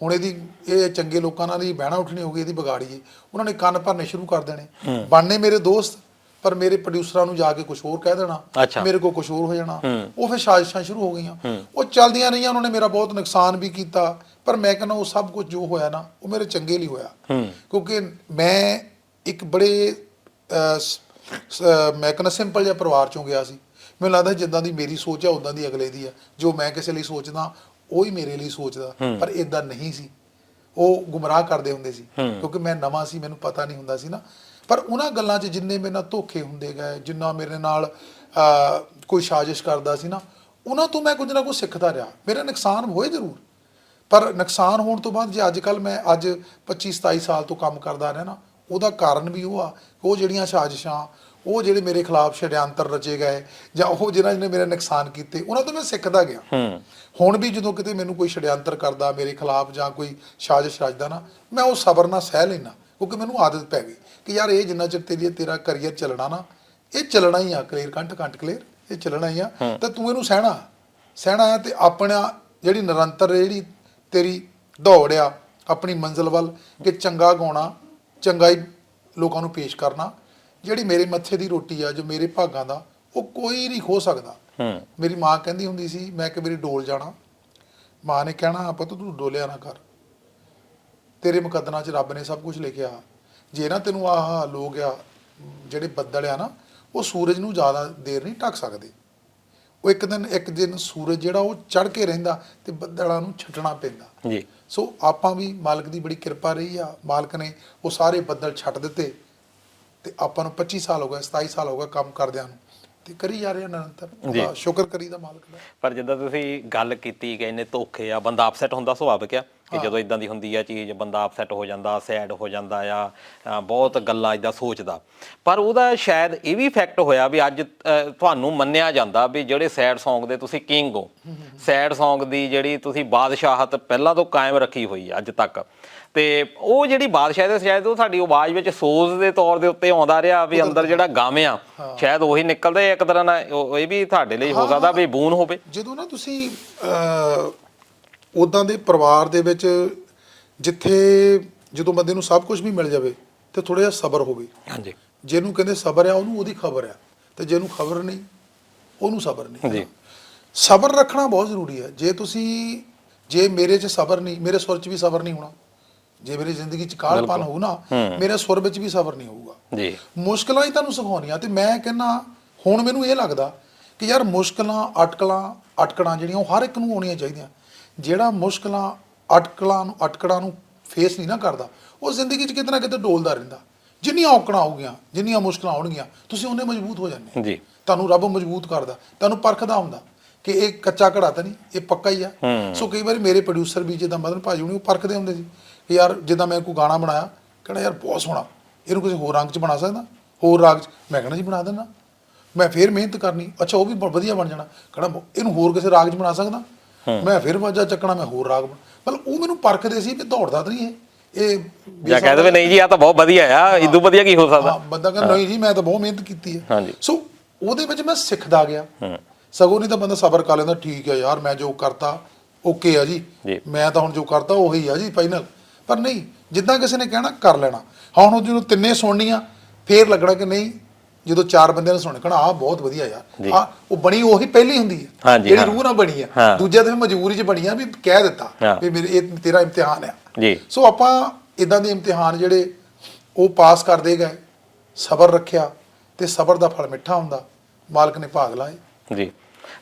ਹੁਣ ਇਹਦੀ ਇਹ ਚੰਗੇ ਲੋਕਾਂ ਨਾਲ ਹੀ ਬਹਿਣਾ ਉੱਠਣੀ ਹੋ ਗਈ ਇਹਦੀ ਵਿਗਾੜੀਏ ਉਹਨਾਂ ਨੇ ਕੰਨ ਭਰਨੇ ਸ਼ੁਰੂ ਕਰ ਦੇਣੇ। ਬਣਨੇ ਮੇਰੇ ਦੋਸਤ ਪਰ ਮੇਰੇ ਪ੍ਰੋਡਿਊਸਰਾਂ ਨੂੰ ਜਾ ਕੇ ਕੁਝ ਹੋਰ ਕਹਿ ਦੇਣਾ। ਮੇਰੇ ਕੋਲ ਕੁਝ ਹੋਰ ਹੋ ਜਾਣਾ। ਉਹ ਫਿਰ ਸਾਜ਼ਿਸ਼ਾਂ ਸ਼ੁਰੂ ਹੋ ਗਈਆਂ। ਉਹ ਚੱਲਦੀਆਂ ਰਹੀਆਂ ਉਹਨਾਂ ਨੇ ਮੇਰਾ ਬਹੁਤ ਨੁਕਸਾਨ ਵੀ ਕੀਤਾ। ਪਰ ਮੈਂ ਕਹਿੰਦਾ ਉਹ ਸਭ ਕੁਝ ਜੋ ਹੋਇਆ ਨਾ ਉਹ ਮੇਰੇ ਚੰਗੇ ਲਈ ਹੋਇਆ। ਕਿਉਂਕਿ ਮੈਂ ਇੱਕ ਬੜੇ ਸ- ਮੈਂ ਕਹਿੰਦਾ ਸਿੰਪਲ ਜਿਹਾ ਪਰਿਵਾਰ ਚੋਂ ਗਿਆ ਸੀ। ਮੈਨੂੰ ਲੱਗਦਾ ਜਿੱਦਾਂ ਦੀ ਮੇਰੀ ਸੋਚ ਆ ਉਦਾਂ ਦੀ ਅਗਲੇ ਦੀ ਆ। ਜੋ ਮੈਂ ਕਿਸੇ ਲਈ ਸੋਚਦਾ ਉਹ ਹੀ ਮੇਰੇ ਲਈ ਸੋਚਦਾ ਪਰ ਇਦਾਂ ਨਹੀਂ ਸੀ। ਉਹ ਗੁੰਮਰਾਹ ਕਰਦੇ ਹੁੰਦੇ ਸੀ ਕਿਉਂਕਿ ਮੈਂ ਨਵਾਂ ਸੀ ਮੈਨੂੰ ਪਤਾ ਨਹੀਂ ਹੁੰਦਾ ਸੀ ਨਾ। ਪਰ ਉਹਨਾਂ ਗੱਲਾਂ 'ਚ ਜਿੰਨੇ ਮੇਰੇ ਨਾਲ ਧੋਖੇ ਹੁੰਦੇ ਗਏ ਜਿੰਨਾ ਮੇਰੇ ਨਾਲ ਅਹ, ਕੋਈ ਸਾਜ਼ਿਸ਼ ਕਰਦਾ ਸੀ ਨਾ ਉਹਨਾਂ ਤੋਂ ਮੈਂ ਕੁਝ ਨਾ ਕੁਝ ਸਿੱਖਦਾ ਰਿਹਾ। ਮੇਰਾ ਨੁਕਸਾਨ ਹੋਏ ਜ਼ਰੂਰ। ਪਰ ਨੁਕਸਾਨ ਹੋਣ ਤੋਂ ਬਾਅਦ ਜੇ ਅੱਜ ਕੱਲ ਮੈਂ ਅੱਜ 25 27 ਸਾਲ ਤੋਂ ਕੰਮ ਕਰਦਾ ਰਿਹਾ ਨਾ ਉਹਦਾ ਕਾਰਨ ਵੀ ਉਹ ਆ ਉਹ ਜਿਹੜੀਆਂ ਸਾਜ਼ਿਸ਼ਾਂ ਉਹ ਜਿਹੜੇ ਮੇਰੇ ਖਿਲਾਫ ਛੜਿਆੰਤਰ ਰਚੇ ਗਏ ਜਾਂ ਉਹ ਜਿਹਨਾਂ ਨੇ ਮੇਰੇ ਨੁਕਸਾਨ ਕੀਤੇ ਉਹਨਾਂ ਤੋਂ ਮੈਂ ਸਿੱਖਦਾ ਗਿਆ। ਹੂੰ। ਹੁਣ ਵੀ ਜਦੋਂ ਕਿਤੇ ਮੈਨੂੰ ਕੋਈ ਛੜਿਆੰਤਰ ਕਰਦਾ ਮੇਰੇ ਖਿਲਾਫ ਜਾਂ ਕੋਈ ਸਾਜ਼ਿਸ਼ ਰਚਦਾ ਨਾ ਮੈਂ ਉਹ ਸਬਰ ਨਾਲ ਸਹਿ ਲੈਣਾ ਕਿਉਂਕਿ ਮੈਨੂੰ ਆਦਤ ਪੈ ਗਈ ਕਿ ਯਾਰ ਇਹ ਜਿੰਨਾ ਚਿਰ ਤੇਰੀ ਤੇਰਾ ਕਰੀਅਰ ਚੱਲਣਾ ਨਾ ਇਹ ਚੱਲਣਾ ਹੀ ਆ ਕਲੀਅਰ ਕੰਟ ਕੰਟ ਕਲੀਅਰ ਇਹ ਚੱਲਣਾ ਹੀ ਆ। ਤਾਂ ਤੂੰ ਇਹਨੂੰ ਸਹਿਣਾ ਸਹਿਣਾ ਹੈ ਤੇ ਆਪਣਾ ਜਿਹੜੀ ਨਿਰੰਤਰ ਜਿਹੜੀ ਤੇਰੀ ਦੌੜ ਆ ਆਪਣੀ ਮੰਜ਼ਿਲ ਵੱਲ ਕਿ ਚੰਗਾ ਗਾਉਣਾ ਚੰਗਾ ਹੀ ਲੋਕਾਂ ਨੂੰ ਪੇਸ਼ ਕਰਨਾ ਜਿਹੜੀ ਮੇਰੇ ਮੱਥੇ ਦੀ ਰੋਟੀ ਆ ਜੋ ਮੇਰੇ ਭਾਗਾਂ ਦਾ ਉਹ ਕੋਈ ਨਹੀਂ ਖੋ ਸਕਦਾ। ਹੂੰ। ਮੇਰੀ ਮਾਂ ਕਹਿੰਦੀ ਹੁੰਦੀ ਸੀ ਮੈਂ ਕਿ ਮੇਰੀ ਡੋਲ ਜਾਣਾ। ਮਾਂ ਨੇ ਕਹਿਣਾ ਪੁੱਤ ਤੂੰ ਡੋਲਿਆ ਨਾ ਕਰ। ਤੇਰੇ ਮੁਕੱਦਰਾਂ 'ਚ ਰੱਬ ਨੇ ਸਭ ਕੁਝ ਲਿਖਿਆ। ਜੇ ਨਾ ਤੈਨੂੰ ਆਹ ਲੋਕ ਆ ਜਿਹੜੇ ਬੱਦਲ ਆ ਨਾ ਉਹ ਸੂਰਜ ਨੂੰ ਜ਼ਿਆਦਾ ਦੇਰ ਨਹੀਂ ਢੱਕ ਸਕਦੇ। ਉਹ ਇੱਕ ਦਿਨ ਇੱਕ ਦਿਨ ਸੂਰਜ ਜਿਹੜਾ ਉਹ ਚੜ ਕੇ ਰਹਿੰਦਾ ਤੇ ਬੱਦਲਾਂ ਨੂੰ ਛੱਡਣਾ ਪੈਂਦਾ। ਜੀ। ਸੋ ਆਪਾਂ ਵੀ ਮਾਲਕ ਦੀ ਬੜੀ ਕਿਰਪਾ ਰਹੀ ਆ। ਮਾਲਕ ਨੇ ਉਹ ਸਾਰੇ ਬੱਦਲ ਛੱਡ ਦਿੱਤੇ ਤੇ ਆਪਾਂ ਨੂੰ 25 ਸਾਲ ਹੋ ਗਏ 27 ਸਾਲ ਹੋ ਗਏ ਕੰਮ ਕਰਦਿਆਂ ਨੂੰ। ਤੇ ਕਰੀ ਜਾ ਰਹੇ ਨਿਰੰਤਰ। ਸ਼ੁਕਰ ਕਰੀਦਾ ਮਾਲਕ ਦਾ। ਪਰ ਜਿੱਦਾਂ ਤੁਸੀਂ ਗੱਲ ਕੀਤੀ ਕਿ ਇਹਨੇ ਧੋਖੇ ਆ ਬੰਦਾ ਅਪਸੈਟ ਹੁੰਦਾ ਸੁਭਾਵਿਕ ਆ। ਕਿ ਜਦੋਂ ਇਦਾਂ ਦੀ ਹੁੰਦੀ ਆ ਚੀਜ਼ ਬੰਦਾ ਅਪਸੈਟ ਹੋ ਜਾਂਦਾ ਸੈਡ ਹੋ ਜਾਂਦਾ ਆ ਬਹੁਤ ਗੱਲਾਂ ਇਦਾਂ ਸੋਚਦਾ। ਪਰ ਉਹਦਾ ਸ਼ਾਇਦ ਇਹ ਵੀ ਫੈਕਟ ਹੋਇਆ ਵੀ ਅੱਜ ਤੁਹਾਨੂੰ ਮੰਨਿਆ ਜਾਂਦਾ ਵੀ ਜਿਹੜੇ ਸੈਡ Song ਦੇ ਤੁਸੀਂ ਕਿੰਗ ਹੋ। ਸੈਡ Song ਦੀ ਜਿਹੜੀ ਤੁਸੀਂ ਬਾਦਸ਼ਾਹਤ ਪਹਿਲਾਂ ਤੋਂ ਕਾਇਮ ਰੱਖੀ ਹੋਈ ਆ ਅੱਜ ਤੱਕ। ਤੇ ਉਹ ਜਿਹੜੀ ਬਾਦਸ਼ਾਹ ਦੇ ਸ਼ਾਇਦ ਉਹ ਸਾਡੀ ਆਵਾਜ਼ ਵਿੱਚ ਸੋਜ਼ ਦੇ ਤੌਰ ਦੇ ਉੱਤੇ ਆਉਂਦਾ ਰਿਹਾ ਵੀ ਅੰਦਰ ਜਿਹੜਾ ਗਮ ਆ ਸ਼ਾਇਦ ਉਹੀ ਨਿਕਲਦਾ ਇੱਕ ਤਰ੍ਹਾਂ ਨਾਲ ਇਹ ਵੀ ਤੁਹਾਡੇ ਲਈ ਹੋ ਸਕਦਾ ਵੀ ਬੂਨ ਹੋਵੇ। ਜਦੋਂ ਨਾ ਤੁਸੀਂ ਉਦਾਂ ਦੇ ਪਰਿਵਾਰ ਦੇ ਵਿੱਚ ਜਿੱਥੇ ਜਦੋਂ ਬੰਦੇ ਨੂੰ ਸਭ ਕੁਝ ਵੀ ਮਿਲ ਜਾਵੇ ਤੇ ਥੋੜਾ ਜਿਹਾ ਸਬਰ ਹੋਵੇ। ਹਾਂਜੀ। ਜਿਹਨੂੰ ਕਹਿੰਦੇ ਸਬਰ ਆ ਉਹਨੂੰ ਉਹਦੀ ਖਬਰ ਆ। ਤੇ ਜਿਹਨੂੰ ਖਬਰ ਨਹੀਂ ਉਹਨੂੰ ਸਬਰ ਨਹੀਂ। ਜੀ। ਸਬਰ ਰੱਖਣਾ ਬਹੁਤ ਜ਼ਰੂਰੀ ਹੈ। ਜੇ ਤੁਸੀਂ ਜੇ ਮੇਰੇ 'ਚ ਸਬਰ ਨਹੀਂ ਮੇਰੇ ਸੁਰ 'ਚ ਵੀ ਸਬਰ ਨਹੀਂ ਹੋਣਾ ਜੇ ਮੇਰੀ ਜ਼ਿੰਦਗੀ 'ਚ ਕਾਲਪਨ ਹੋਊ ਨਾ ਮੇਰੇ ਸੁਰ ਵਿੱਚ ਵੀ ਸਬਰ ਨਹੀਂ ਹੋਊਗਾ। ਜੀ। ਮੁਸ਼ਕਲਾਂ ਹੀ ਤੁਹਾਨੂੰ ਸਿਖਾਉਣੀਆਂ ਤੇ ਮੈਂ ਕਹਿੰਨਾ ਹੁਣ ਮੈਨੂੰ ਇਹ ਲੱਗਦਾ ਕਿ ਯਾਰ ਮੁਸ਼ਕਲਾਂ ਅਟਕਲਾਂ ਅਟਕੜਾਂ ਜਿਹੜੀਆਂ ਉਹ ਹਰ ਇੱਕ ਨੂੰ ਆਉਣੀਆਂ ਚਾਹੀਦੀਆਂ। ਜਿਹੜਾ ਮੁਸ਼ਕਲਾਂ ਅਟਕਲਾਂ ਨੂੰ ਅਟਕੜਾਂ ਨੂੰ ਫੇਸ ਨਹੀਂ ਨਾ ਕਰਦਾ ਉਹ ਜ਼ਿੰਦਗੀ 'ਚ ਕਿਤੇ ਨਾ ਕਿਤੇ ਡੋਲਦਾ ਰਹਿੰਦਾ। ਜਿੰਨੀਆਂ ਔਕੜਾਂ ਆਉਗੀਆਂ ਜਿੰਨੀਆਂ ਮੁਸ਼ਕਲਾਂ ਆਉਣਗੀਆਂ ਤੁਸੀਂ ਉਹਨੇ ਮਜ਼ਬੂਤ ਹੋ ਜਾਂਦੇ ਜੀ। ਤੁਹਾਨੂੰ ਰੱਬ ਮਜ਼ਬੂਤ ਕਰਦਾ ਤੁਹਾਨੂੰ ਪਰਖਦਾ ਹੁੰਦਾ ਕਿ ਇਹ ਕੱਚਾ ਘੜਾ ਤਾਂ ਨਹੀਂ ਇਹ ਪੱਕਾ ਹੀ ਆ। ਸੋ ਕਈ ਵਾਰੀ ਮੇਰੇ ਪ੍ਰੋਡਿਊਸਰ ਵੀ ਜਿੱਦਾਂ ਮਦਨ ਭਾਜੀ ਹੁਣੀ ਉਹ ਪਰਖਦੇ ਹੁੰਦੇ ਸੀ ਕਿ ਯਾਰ ਜਿੱਦਾਂ ਮੈਂ ਕੋਈ ਗਾਣਾ ਬਣਾਇਆ ਕਹਿੰਦਾ ਯਾਰ ਬਹੁਤ ਸੋਹਣਾ ਇਹਨੂੰ ਕਿਸੇ ਹੋਰ ਰੰਗ 'ਚ ਬਣਾ ਸਕਦਾ? ਹੋਰ ਰਾਗ 'ਚ? ਮੈਂ ਕਹਿੰਦਾ ਜੀ ਬਣਾ ਦੇਣਾ ਮੈਂ ਫੇਰ ਮਿਹਨਤ ਕਰਨੀ ਅੱਛਾ ਉਹ ਵੀ ਵਧੀਆ ਬਣ ਜਾਣਾ। ਕਹਿੰਦਾ ਇਹਨੂੰ ਹੋਰ ਕਿਸੇ ਰਾਗ 'ਚ ਬਣਾ ਸਕਦਾ? ਮੈਂ ਫਿਰ ਵਾਜਾ ਚੱਕਣਾ ਮੈਂ ਹੋਰ ਰਾਗ ਮਤਲਬ ਉਹ ਮੈਨੂੰ ਪਰਖਦੇ ਸੀ ਵੀ ਦੌੜਦਾ ਤਾਂ ਨਹੀਂ ਇਹ। ਇਹ ਜਾਂ ਕਹਿ ਦੇਵੇ ਨਹੀਂ ਜੀ ਆ ਤਾਂ ਬਹੁਤ ਵਧੀਆ ਆ ਇਦੋਂ ਵਧੀਆ ਕੀ ਹੋ ਸਕਦਾ? ਹਾਂ ਬੰਦਾ ਕਹਿੰਦਾ ਨਹੀਂ ਜੀ ਮੈਂ ਤਾਂ ਬਹੁਤ ਮਿਹਨਤ ਕੀਤੀ ਹੈ। ਹਾਂਜੀ। ਸੋ ਉਹਦੇ ਵਿੱਚ ਮੈਂ ਸਿੱਖਦਾ ਗਿਆ। ਸਗੋਂ ਨਹੀਂ ਤਾਂ ਬੰਦਾ ਸਬਰ ਕਰ ਲੈਂਦਾ ਠੀਕ ਹੈ ਯਾਰ ਮੈਂ ਜੋ ਕਰਤਾ ਓਕੇ ਆ ਜੀ। ਮੈਂ ਤਾਂ ਹੁਣ ਜੋ ਕਰਤਾ ਉਹੀ ਆ ਜੀ ਫਾਈਨਲ ਪਰ ਨਹੀਂ ਜਿੱਦਾਂ ਕਿਸੇ ਨੇ ਕਹਿਣਾ ਕਰ ਲੈਣਾ। ਹੁਣ ਉਹ ਜਦੋਂ ਤਿੰਨੇ ਸੁਣਨੀਆਂ ਫੇਰ ਲੱਗਣਾ ਕਿ ਨਹੀਂ ਜਦੋਂ ਚਾਰ ਬੰਦਿਆਂ ਨੇ ਸੁਣ ਕਹਣਾ ਆ ਬਹੁਤ ਵਧੀਆ। ਯਾਰ ਆ ਉਹ ਬਣੀ ਉਹੀ ਪਹਿਲੀ ਹੁੰਦੀ ਹੈ ਜਿਹੜੀ ਹਾਂ। ਰੂਹ ਨਾਲ ਬਣੀ ਹਾਂ। ਦੂਜਾ ਤਾਂ ਮਜਬੂਰੀ 'ਚ ਬਣੀ ਆ ਵੀ ਕਹਿ ਦਿੱਤਾ ਹਾਂ। ਵੀ ਮੇਰੇ ਇਹ ਤੇਰਾ ਇਮਤਿਹਾਨ ਆ ਜੀ ਸੋ ਆਪਾਂ ਇਦਾਂ ਦੇ ਇਮਤਿਹਾਨ ਜਿਹੜੇ ਉਹ ਪਾਸ ਕਰਦੇ ਗਏ ਸਬਰ ਰੱਖਿਆ ਤੇ ਸਬਰ ਦਾ ਫਲ ਮਿੱਠਾ ਹੁੰਦਾ ਮਾਲਕ ਨੇ ਭਾਗ ਲਾਏ ਜੀ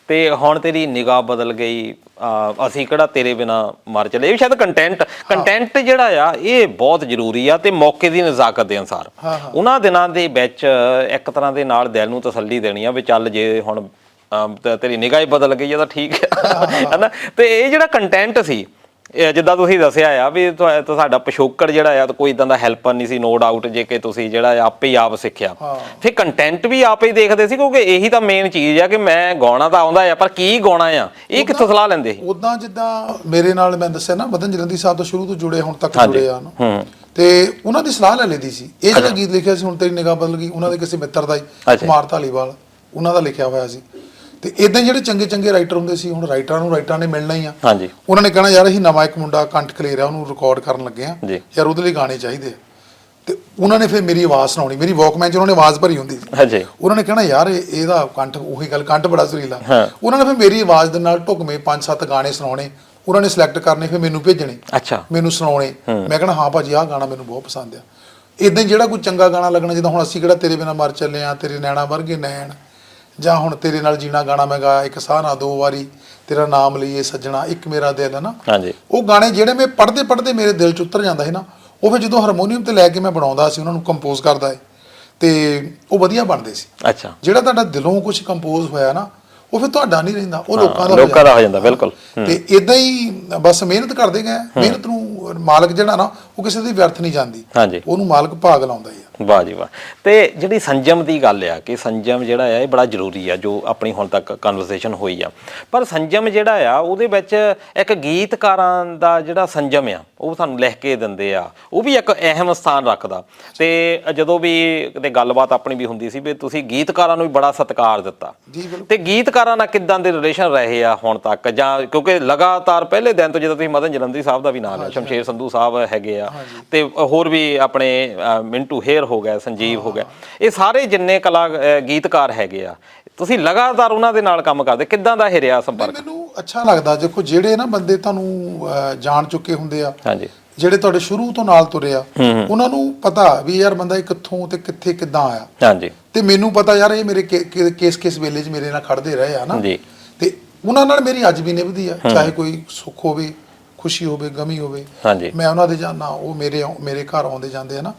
ਤੇ ਹੁਣ ਤੇਰੀ ਨਿਗਾਹ ਬਦਲ ਗਈ ਅਹ ਅਸੀਂ ਕਿਹੜਾ ਤੇਰੇ ਬਿਨਾ ਮਰ ਚਲੇ? ਇਹ ਵੀ ਸ਼ਾਇਦ ਕੰਟੈਂਟ ਕੰਟੈਂਟ ਜਿਹੜਾ ਆ ਇਹ ਬਹੁਤ ਜ਼ਰੂਰੀ ਆ ਤੇ ਮੌਕੇ ਦੀ ਨਜ਼ਾਕਤ ਦੇ ਅਨਸਾਰ। ਉਹਨਾਂ ਦਿਨਾਂ ਦੇ ਵਿੱਚ ਇੱਕ ਤਰ੍ਹਾਂ ਦੇ ਨਾਲ ਦਿਲ ਨੂੰ ਤਸੱਲੀ ਦੇਣੀ ਆ ਵੀ ਚੱਲ ਜੇ ਹੁਣ ਅਮ, ਤੇ ਤੇਰੀ ਨਿਗਾਹ ਹੀ ਬਦਲ ਗਈ ਆ ਤਾਂ ਠੀਕ ਹੈ ਹਨਾ? ਤੇ ਇਹ ਜਿਹੜਾ ਕੰਟੈਂਟ ਸੀ ਇਹ ਜਿੱਦਾਂ ਤੁਸੀਂ ਦੱਸਿਆ ਆ ਵੀ ਤੁਹਾ- ਤੁਹਾਡਾ ਪਿਛੋਕੜ ਜਿਹੜਾ ਆ ਤਾਂ ਕੋਈ ਇਦਾਂ ਦਾ ਹੈਲਪਰ ਨਹੀਂ ਸੀ ਨੋ ਡਾਊਟ ਜੇ ਕਿ ਤੁਸੀਂ ਜਿਹੜਾ ਆਪੇ ਹੀ ਆਪ ਸਿੱਖਿਆ। ਫਿਰ ਕੰਟੈਂਟ ਵੀ ਆਪੇ ਹੀ ਦੇਖਦੇ ਸੀ ਕਿਉਂਕਿ ਇਹੀ ਤਾਂ ਮੇਨ ਚੀਜ਼ ਆ ਕਿ ਮੈਂ ਗਾਉਣਾ ਤਾਂ ਆਉਂਦਾ ਆ ਪਰ ਕੀ ਗਾਉਣਾ ਆ? ਇਹ ਕਿੱਥੋਂ ਸਲਾਹ ਲੈਂਦੇ ਸੀ? ਉਦਾਂ ਜਿੱਦਾਂ ਮੇਰੇ ਨਾਲ ਮੈਂ ਦੱਸਿਆ ਨਾ ਮਦਨ ਜਲੰਧੀ ਸਾਹਿਬ ਤੋਂ ਸ਼ੁਰੂ ਤੋਂ ਜੁੜੇ ਹੁਣ ਤੱਕ। ਜੁੜੇ ਆ ਨਾ ਤੇ ਉਹਨਾਂ ਦੀ ਸਲਾਹ ਲੈ ਲੈਂਦੀ ਸੀ। ਇਹ ਜਿਹੜਾ ਗੀਤ ਲਿਖਿਆ ਸੀ ਹੁਣ ਤੇਰੀ ਨਿਗਾਹ ਬਦਲ ਗਈ ਉਹਨਾਂ ਦੇ ਕਿਸੇ ਮਿੱਤਰ ਦਾ ਹੀ ਅੱਛਾ। ਕੁਮਾਰ ਧਾਲੀਵਾਲ ਉਹਨਾਂ ਦਾ ਲਿਖਿਆ ਹੋਇਆ ਸੀ। ਤੇ ਇਦਾਂ ਜਿਹੜੇ ਚੰਗੇ ਚੰਗੇ ਰਾਈਟਰ ਹੁੰਦੇ ਸੀ ਹੁਣ ਰਾਈਟਰਾਂ ਨੂੰ ਰਾਈਟਰਾਂ ਨੇ ਮਿਲਣਾ ਹੀ ਆ। ਹਾਂਜੀ। ਉਹਨਾਂ ਨੇ ਕਹਿਣਾ ਯਾਰ ਅਸੀਂ ਨਵਾਂ ਇੱਕ ਮੁੰਡਾ ਕੰਠ ਕਲੇਰ ਆ ਉਹਨੂੰ ਰਿਕਾਰਡ ਕਰਨ ਲੱਗੇ ਆ। ਜੀ। ਯਾਰ ਉਹਦੇ ਲਈ ਗਾਣੇ ਚਾਹੀਦੇ ਆ। ਤੇ ਉਹਨਾਂ ਨੇ ਫਿਰ ਮੇਰੀ ਆਵਾਜ਼ ਸੁਣਾਉਣੀ। ਮੇਰੀ ਵਾਕਮੈਨ 'ਚ ਉਹਨਾਂ ਨੇ ਆਵਾਜ਼ ਭਰੀ ਹੁੰਦੀ ਸੀ। ਹਾਂਜੀ। ਉਹਨਾਂ ਨੇ ਕਹਿਣਾ ਯਾਰ ਇਹ- ਇਹਦਾ ਕੰਠ ਉਹੀ ਗੱਲ ਕੰਠ ਬੜਾ ਸੁਰੀਲਾ। ਹਾਂ। ਉਹਨਾਂ ਨੇ ਫਿਰ ਮੇਰੀ ਆਵਾਜ਼ ਦੇ ਨਾਲ ਢੁਕਵੇਂ ਪੰਜ ਸੱਤ ਗਾਣੇ ਸੁਣਾਉਣੇ। ਉਹਨਾਂ ਨੇ ਸਿਲੈਕਟ ਕਰਨੇ ਫਿਰ ਮੈਨੂੰ ਭੇਜਣੇ ਅੱਛਾ। ਮੈਨੂੰ ਸੁਣਾਉਣੇ। ਮੈਂ ਕਹਿਣਾ ਹਾਂ ਭਾਜੀ ਆਹ ਗਾਣਾ ਮੈਨੂੰ ਬਹੁਤ ਪਸੰਦ ਆ। ਇਦਾਂ ਜਿਹੜਾ ਕੋਈ ਚੰਗਾ ਗਾਣਾ ਲੱਗਣਾ ਜਿੱਦਾਂ ਹੁਣ ਅਸੀਂ ਕਿਹੜਾ ਤੇਰੇ ਬਿਨਾ ਮਰ ਚੱਲੇ ਆ ਤੇਰੇ ਨੈਣਾ ਵਰਗੇ ਨੈਣ ਜਾਂ ਹੁਣ ਤੇਰੇ ਨਾਲ ਜੀਣਾ ਗਾਣਾ ਮੈਂ ਗਾਇਆ ਇੱਕ ਸਾਹ ਨਾ ਦੋ ਵਾਰੀ ਤੇਰਾ ਨਾਮ ਲਈਏ ਸੱਜਣਾ ਇੱਕ ਮੇਰਾ ਦਿਲ ਹੈ ਨਾ। ਹਾਂਜੀ। ਉਹ ਗਾਣੇ ਜਿਹੜੇ ਮੈਂ ਪੜ੍ਹਦੇ ਪੜ੍ਹਦੇ ਮੇਰੇ ਦਿਲ 'ਚ ਉਤਰ ਜਾਂਦਾ ਸੀ ਨਾ ਉਹ ਫਿਰ ਜਦੋਂ ਹਾਰਮੋਨੀਅਮ ਤੇ ਲੈ ਕੇ ਮੈਂ ਬਣਾਉਂਦਾ ਸੀ ਉਹਨਾਂ ਨੂੰ ਕੰਪੋਜ਼ ਕਰਦਾ ਹੈ ਤੇ ਉਹ ਵਧੀਆ ਬਣਦੇ ਸੀ। ਅੱਛਾ। ਜਿਹੜਾ ਤੁਹਾਡਾ ਦਿਲੋਂ ਕੁਝ ਕੰਪੋਜ਼ ਹੋਇਆ ਨਾ ਉਹ ਫਿਰ ਤੁਹਾਡਾ ਨਹੀਂ ਰਹਿੰਦਾ ਉਹ ਲੋਕਾਂ ਦਾ ਲੋਕਾਂ ਦਾ ਹੋ ਜਾਂਦਾ ਬਿਲਕੁਲ। ਤੇ ਇਦਾਂ ਹੀ ਬਸ ਮਿਹਨਤ ਕਰਦੇ ਗਏ ਮਿਹਨਤ ਨੂੰ ਮਾਲਕ ਜਿਹੜਾ ਨਾ ਉਹ ਕਿਸੇ ਦੀ ਵਿਅਰਥ ਨਹੀਂ ਜਾਂਦੀ। ਉਹਨੂੰ ਮਾਲਕ ਭਾਗ ਲਾਉਂਦਾ ਹੀ ਆ। ਵਾਹ ਜੀ ਵਾਹ। ਤੇ ਜਿਹੜੀ ਸੰਜਮ ਦੀ ਗੱਲ ਆ ਕਿ ਸੰਜਮ ਜਿਹੜਾ ਆ ਇਹ ਬੜਾ ਜ਼ਰੂਰੀ ਆ ਜੋ ਆਪਣੀ ਹੁਣ ਤੱਕ ਕਨਵਰਸੇਸ਼ਨ ਹੋਈ ਆ। ਪਰ ਸੰਜਮ ਜਿਹੜਾ ਆ ਉਹਦੇ ਵਿੱਚ ਇੱਕ ਗੀਤਕਾਰਾਂ ਦਾ ਜਿਹੜਾ ਸੰਜਮ ਆ ਉਹ ਸਾਨੂੰ ਲਿਖ ਕੇ ਦਿੰਦੇ ਆ। ਉਹ ਵੀ ਇੱਕ ਅਹਿਮ ਸਥਾਨ ਰੱਖਦਾ। ਤੇ ਜਦੋਂ ਵੀ ਕਿਤੇ ਗੱਲਬਾਤ ਆਪਣੀ ਵੀ ਹੁੰਦੀ ਸੀ ਵੀ ਤੁਸੀਂ ਗੀਤਕਾਰਾਂ ਨੂੰ ਵੀ ਬੜਾ ਸਤਿਕਾਰ ਦਿੱਤਾ। ਤੇ ਗੀਤਕਾਰਾਂ ਨਾਲ ਕਿੱਦਾਂ ਦੇ ਰਿਲੇਸ਼ਨ ਰਹੇ ਆ ਹੁਣ ਤੱਕ? ਜਾਂ ਕਿਉਂਕਿ ਲਗਾਤਾਰ ਪਹਿਲੇ ਦਿਨ ਤੋਂ ਜਦੋਂ ਤੁਸੀਂ ਮਦਨ ਜਲੰਧਰੀ ਸਾਹਿਬ ਦਾ ਵੀ ਨਾਮ ਲਿਆ ਸ਼ਮਸ਼ੇਰ ਸੰਧੂ ਸਾਹਿਬ ਹੈਗੇ ਆ ਤੇ ਹੋਰ ਵੀ ਆਪਣੇ ਮਿੰਟੂ ਹੇਰ ਹੋ ਗਿਆ ਸੰਜੀਵ ਹੋ ਗਿਆ। ਇਹ ਸਾਰੇ ਜਿੰਨੇ ਕਲਾ ਗੀਤਕਾਰ ਹੈਗੇ ਆ ਤੁਸੀਂ ਲਗਾਤਾਰ ਉਹਨਾਂ ਦੇ ਨਾਲ ਕੰਮ ਕਰਦੇ ਕਿੱਦਾਂ ਦਾ ਇਹ ਰਿਹਾ ਸੰਪਰਕ? ਮੈਨੂੰ ਅੱਛਾ ਲੱਗਦਾ ਦੇਖੋ ਜਿਹੜੇ ਨਾ ਬੰਦੇ ਤੁਹਾਨੂੰ ਜਾਣ ਚੁੱਕੇ ਹੁੰਦੇ ਆ ਹਾਂਜੀ। ਜਿਹੜੇ ਤੁਹਾਡੇ ਸ਼ੁਰੂ ਤੋਂ ਨਾਲ ਤੁਰੇ ਆ ਉਹਨਾਂ ਨੂੰ ਪਤਾ ਵੀ ਯਾਰ ਬੰਦਾ ਇਹ ਕਿੱਥੋਂ ਤੇ ਕਿੱਥੇ ਕਿੱਦਾਂ ਆਇਆ। ਹਾਂਜੀ। ਤੇ ਮੈਨੂੰ ਪਤਾ ਯਾਰ ਇਹ ਮੇਰੇ ਕੇਸ ਕਿਸ ਵੇਲੇ 'ਚ ਮੇਰੇ ਨਾਲ ਖੜਦੇ ਰਹੇ ਆ ਨਾ। ਜੀ। ਤੇ ਉਹਨਾਂ ਨਾਲ ਮੇਰੀ ਅੱਜ ਵੀ ਨਿਭਦੀ ਆ ਚਾਹੇ ਕੋਈ ਸੁੱਖ ਹੋਵੇ ਖੁਸ਼ੀ ਹੋਵੇ ਗਮੀ ਹੋਵੇ। ਮੈਂ ਉਹਨਾਂ ਦੇ ਜਾਣਾ ਉਹ ਮੇਰੇ ਮੇਰੇ ਘਰ ਆਉਂਦੇ ਜਾਂਦੇ ਆ ਨਾ।